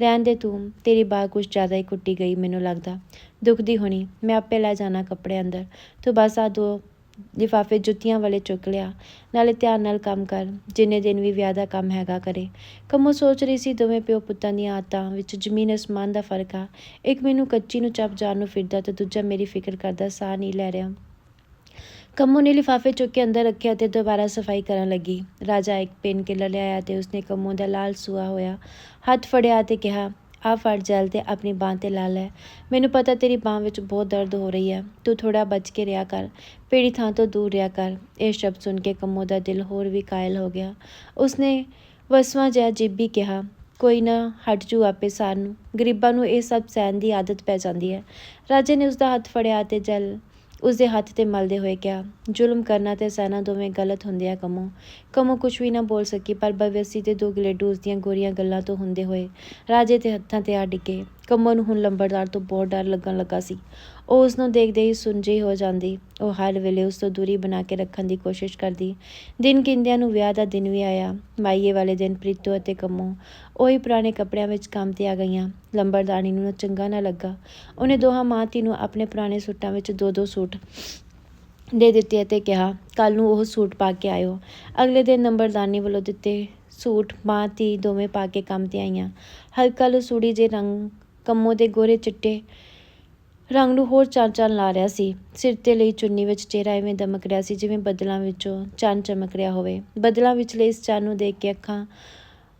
ਰਹਿਣ ਦੇ ਤੂੰ, ਤੇਰੀ ਬਾਹ ਕੁਛ ਜ਼ਿਆਦਾ ਹੀ ਕੁੱਟੀ ਗਈ ਮੈਨੂੰ ਲੱਗਦਾ। ਦੁਖਦੀ ਹੋਣੀ, ਮੈਂ ਆਪੇ ਲੈ ਜਾਣਾ ਕੱਪੜੇ ਅੰਦਰ। ਤੂੰ ਬਸ ਆ ਦੋ ਲਿਫਾਫੇ ਜੁੱਤੀਆਂ ਵਾਲੇ ਚੁੱਕ ਲਿਆ। ਨਾਲੇ ਧਿਆਨ ਨਾਲ ਕੰਮ ਕਰ, ਜਿੰਨੇ ਦਿਨ ਵੀ ਵਿਆਹ ਦਾ ਕੰਮ ਹੈਗਾ ਕਰੇ। ਕੰਮੋ ਸੋਚ ਰਹੀ ਸੀ ਦੋਵੇਂ ਪਿਓ ਪੁੱਤਾਂ ਦੀਆਂ ਆਦਤਾਂ ਵਿੱਚ ਜ਼ਮੀਨ ਅਸਮਾਨ ਦਾ ਫ਼ਰਕ ਆ। ਇੱਕ ਮੈਨੂੰ ਕੱਚੀ ਨੂੰ ਚੱਪ ਜਾਣ ਨੂੰ ਫਿਰਦਾ ਤੇ ਦੂਜਾ ਮੇਰੀ ਫਿਕਰ ਕਰਦਾ, ਸਾਹ ਨਹੀਂ ਲੈ ਰਿਹਾ। ਕੰਮੋ ਨੇ ਲਿਫਾਫੇ ਚੁੱਕ ਕੇ ਅੰਦਰ ਰੱਖਿਆ ਤੇ ਦੁਬਾਰਾ ਸਫ਼ਾਈ ਕਰਨ ਲੱਗੀ। ਰਾਜਾ ਇੱਕ ਪੇਨ ਕਿਲਰ ਲਿਆਇਆ ਤੇ ਉਸਨੇ ਕੰਮੋ ਦਾ ਲਾਲ ਸੂਆ ਹੋਇਆ, ਹੱਥ ਫੜਿਆ ਤੇ ਕਿਹਾ ਆ ਫੜ ਜਲ ਤੇ ਆਪਣੀ ਬਾਂਹ ਤੇ ਲਾ ਲੈ। ਮੈਨੂੰ ਪਤਾ ਤੇਰੀ ਬਾਂਹ ਵਿੱਚ ਬਹੁਤ ਦਰਦ ਹੋ ਰਹੀ ਹੈ। ਤੂੰ ਥੋੜਾ ਬਚ ਕੇ ਰਿਹਾ ਕਰ। ਪੀੜੀ ਥਾਂ ਤੋਂ ਦੂਰ ਰਿਹਾ ਕਰ। ਇਹ ਸ਼ਬਦ ਸੁਣ ਕੇ ਕੰਮੋ ਦਾ ਦਿਲ ਹੋਰ ਵੀ ਕਾਇਲ ਹੋ ਗਿਆ। ਉਸਨੇ ਵਸਵਾ ਜਿਹਾ ਜੀਬੀ ਕਿਹਾ, ਕੋਈ ਨਾ, ਹਟ ਜੂ ਆਪੇ ਸਾਰ ਨੂੰ। ਗਰੀਬਾਂ ਨੂੰ ਇਹ ਸਭ ਸਹਿਣ ਦੀ ਆਦਤ ਪੈ ਜਾਂਦੀ ਹੈ। ਰਾਜੇ ਨੇ ਉਸਦਾ ਹੱਥ ਫੜਿਆ ਤੇ ਜਲ ਉਸਦੇ ਹੱਥ ਤੇ ਮਲਦੇ ਹੋਏ ਕਿਹਾ, ਜ਼ੁਲਮ ਕਰਨਾ ਤੇ ਸਹਿਣਾ ਦੋਵੇਂ ਗਲਤ ਹੁੰਦੇ ਆ ਕਮੋ। ਕਮੋ ਕੁਝ ਵੀ ਨਾ ਬੋਲ ਸਕੀ, ਪਰ ਬਵਿਅਸੀ ਤੇ ਦੋ ਗਲੇਡੂ ਉਸ ਦੀਆਂ ਗੋਰੀਆਂ ਗੱਲਾਂ ਤੋਂ ਹੁੰਦੇ ਹੋਏ ਰਾਜੇ ਦੇ ਹੱਥਾਂ ਤੇ ਆ ਡਿੱਗੇ। ਕਮੋ ਨੂੰ ਹੁਣ ਲੰਬੜਦਾਰ ਤੋਂ ਬਹੁਤ ਡਰ ਲੱਗਣ ਲੱਗਾ ਸੀ। ਉਹ ਉਸ ਨੂੰ ਦੇਖਦੇ ਹੀ ਸੁੰਜੀ ਹੋ ਜਾਂਦੀ। ਉਹ ਹਰ ਵੇਲੇ ਉਸ ਤੋਂ ਦੂਰੀ ਬਣਾ ਕੇ ਰੱਖਣ ਦੀ ਕੋਸ਼ਿਸ਼ ਕਰਦੀ। ਦਿਨ ਗਿੰਦਿਆਂ ਨੂੰ ਵਿਆਹ ਦਾ ਦਿਨ ਵੀ ਆਇਆ। ਮਾਈਏ ਵਾਲੇ ਦਿਨ ਪ੍ਰੀਤੋ ਅਤੇ ਕੰਮੋ ਉਹੀ ਪੁਰਾਣੇ ਕੱਪੜਿਆਂ ਵਿੱਚ ਕੰਮ ਤੇ ਆ ਗਈਆਂ। ਲੰਬਰਦਾਨੀ ਨੂੰ ਚੰਗਾ ਨਾ ਲੱਗਾ। ਉਹਨੇ ਦੋਹਾਂ ਮਾਂ ਧੀ ਨੂੰ ਆਪਣੇ ਪੁਰਾਣੇ ਸੂਟਾਂ ਵਿੱਚ ਦੋ ਦੋ ਸੂਟ ਦੇ ਦਿੱਤੇ ਅਤੇ ਕਿਹਾ ਕੱਲ ਨੂੰ ਉਹ ਸੂਟ ਪਾ ਕੇ ਆਇਓ। ਅਗਲੇ ਦਿਨ ਨੰਬਰਦਾਨੀ ਵੱਲੋਂ ਦਿੱਤੇ ਸੂਟ ਮਾਂ ਧੀ ਦੋਵੇਂ ਪਾ ਕੇ ਕੰਮ ਤੇ ਆਈਆਂ। ਹਲਕਾ ਲਸੂੜੀ ਜੇ ਰੰਗ ਕੰਮੋ ਦੇ ਗੋਰੇ ਚਿੱਟੇ ਰੰਗ ਨੂੰ ਹੋਰ ਚਾਂ ਚਾਂ ਲਾ ਰਿਹਾ ਸੀ। ਸਿਰ ਤੇ ਲਈ ਚੁੰਨੀ ਵਿੱਚ ਚਿਹਰਾ ਐਵੇਂ ਦਮਕ ਰਿਹਾ ਸੀ ਜਿਵੇਂ ਬੱਦਲਾਂ ਵਿੱਚੋਂ ਚੰਨ ਚਮਕ ਰਿਹਾ ਹੋਵੇ। ਬੱਦਲਾਂ ਵਿਚਲੇ ਇਸ ਚੰਨ ਨੂੰ ਦੇਖ ਕੇ ਅੱਖਾਂ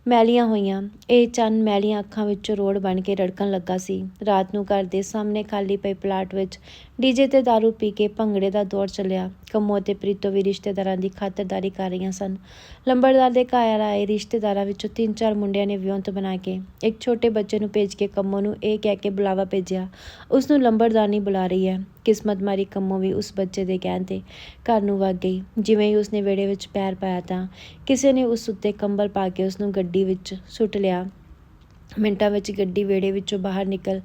ਮੈਲੀਆਂ ਹੋਈਆਂ। ਇਹ ਚੰਨ ਮੈਲੀਆਂ ਅੱਖਾਂ ਵਿੱਚੋਂ ਰੋੜ ਬਣ ਕੇ ਰੜਕਣ ਲੱਗਾ ਸੀ। ਰਾਤ ਨੂੰ ਘਰ ਦੇ ਸਾਹਮਣੇ ਖਾਲੀ ਪਏ ਪਲਾਟ ਵਿੱਚ ਡੀਜੇ ਤੇ दारू ਪੀ ਕੇ ਭੰਗੜੇ ਦਾ ਦੌਰ ਚੱਲਿਆ। ਕੰਮੋ ਤੇ ਪ੍ਰੀਤੋ ਵੀ ਰਿਸ਼ਤੇਦਾਰਾਂ ਦੀ ਖਾਤਰਦਾਰੀ ਕਰ ਰਹੀਆਂ ਸਨ। ਲੰਬੜਦਾਰ ਦੇ ਘਰ ਆਏ ਰਿਸ਼ਤੇਦਾਰਾਂ ਵਿੱਚੋਂ ਤਿੰਨ ਚਾਰ ਮੁੰਡਿਆਂ ਨੇ ਵਿਉਂਤ ਬਣਾ ਕੇ, ਇੱਕ ਛੋਟੇ ਬੱਚੇ ਨੂੰ ਭੇਜ ਕੇ ਕੰਮੋ ਨੂੰ ਇਹ ਕਹਿ ਕੇ ਬੁਲਾਵਾ ਭੇਜਿਆ। ਉਸ ਨੂੰ ਲੰਬੜਦਾਰਨੀ ਬੁਲਾ ਰਹੀ ਹੈ। ਕਿਸਮਤ ਮਾਰੀ ਕੰਮੋ ਵੀ ਉਸ ਬੱਚੇ ਦੇ ਕਹਿਣ ਤੇ ਘਰ ਨੂੰ ਵਗ ਗਈ। ਜਿਵੇਂ ਹੀ ਉਸਨੇ ਵਿਹੜੇ ਵਿੱਚ ਪੈਰ ਪਾਇਆ ਤਾਂ ਕਿਸੇ ਨੇ ਉਸ ਉੱਤੇ ਕੰਬਲ ਪਾ ਕੇ ਉਸ ਨੂੰ ਗੱਡੀ ਵਿੱਚ ਸੁੱਟ ਲਿਆ। ਮਿੰਟਾਂ ਵਿੱਚ ਗੱਡੀ ਵਿਹੜੇ ਵਿੱਚੋਂ ਬਾਹਰ ਨਿਕਲ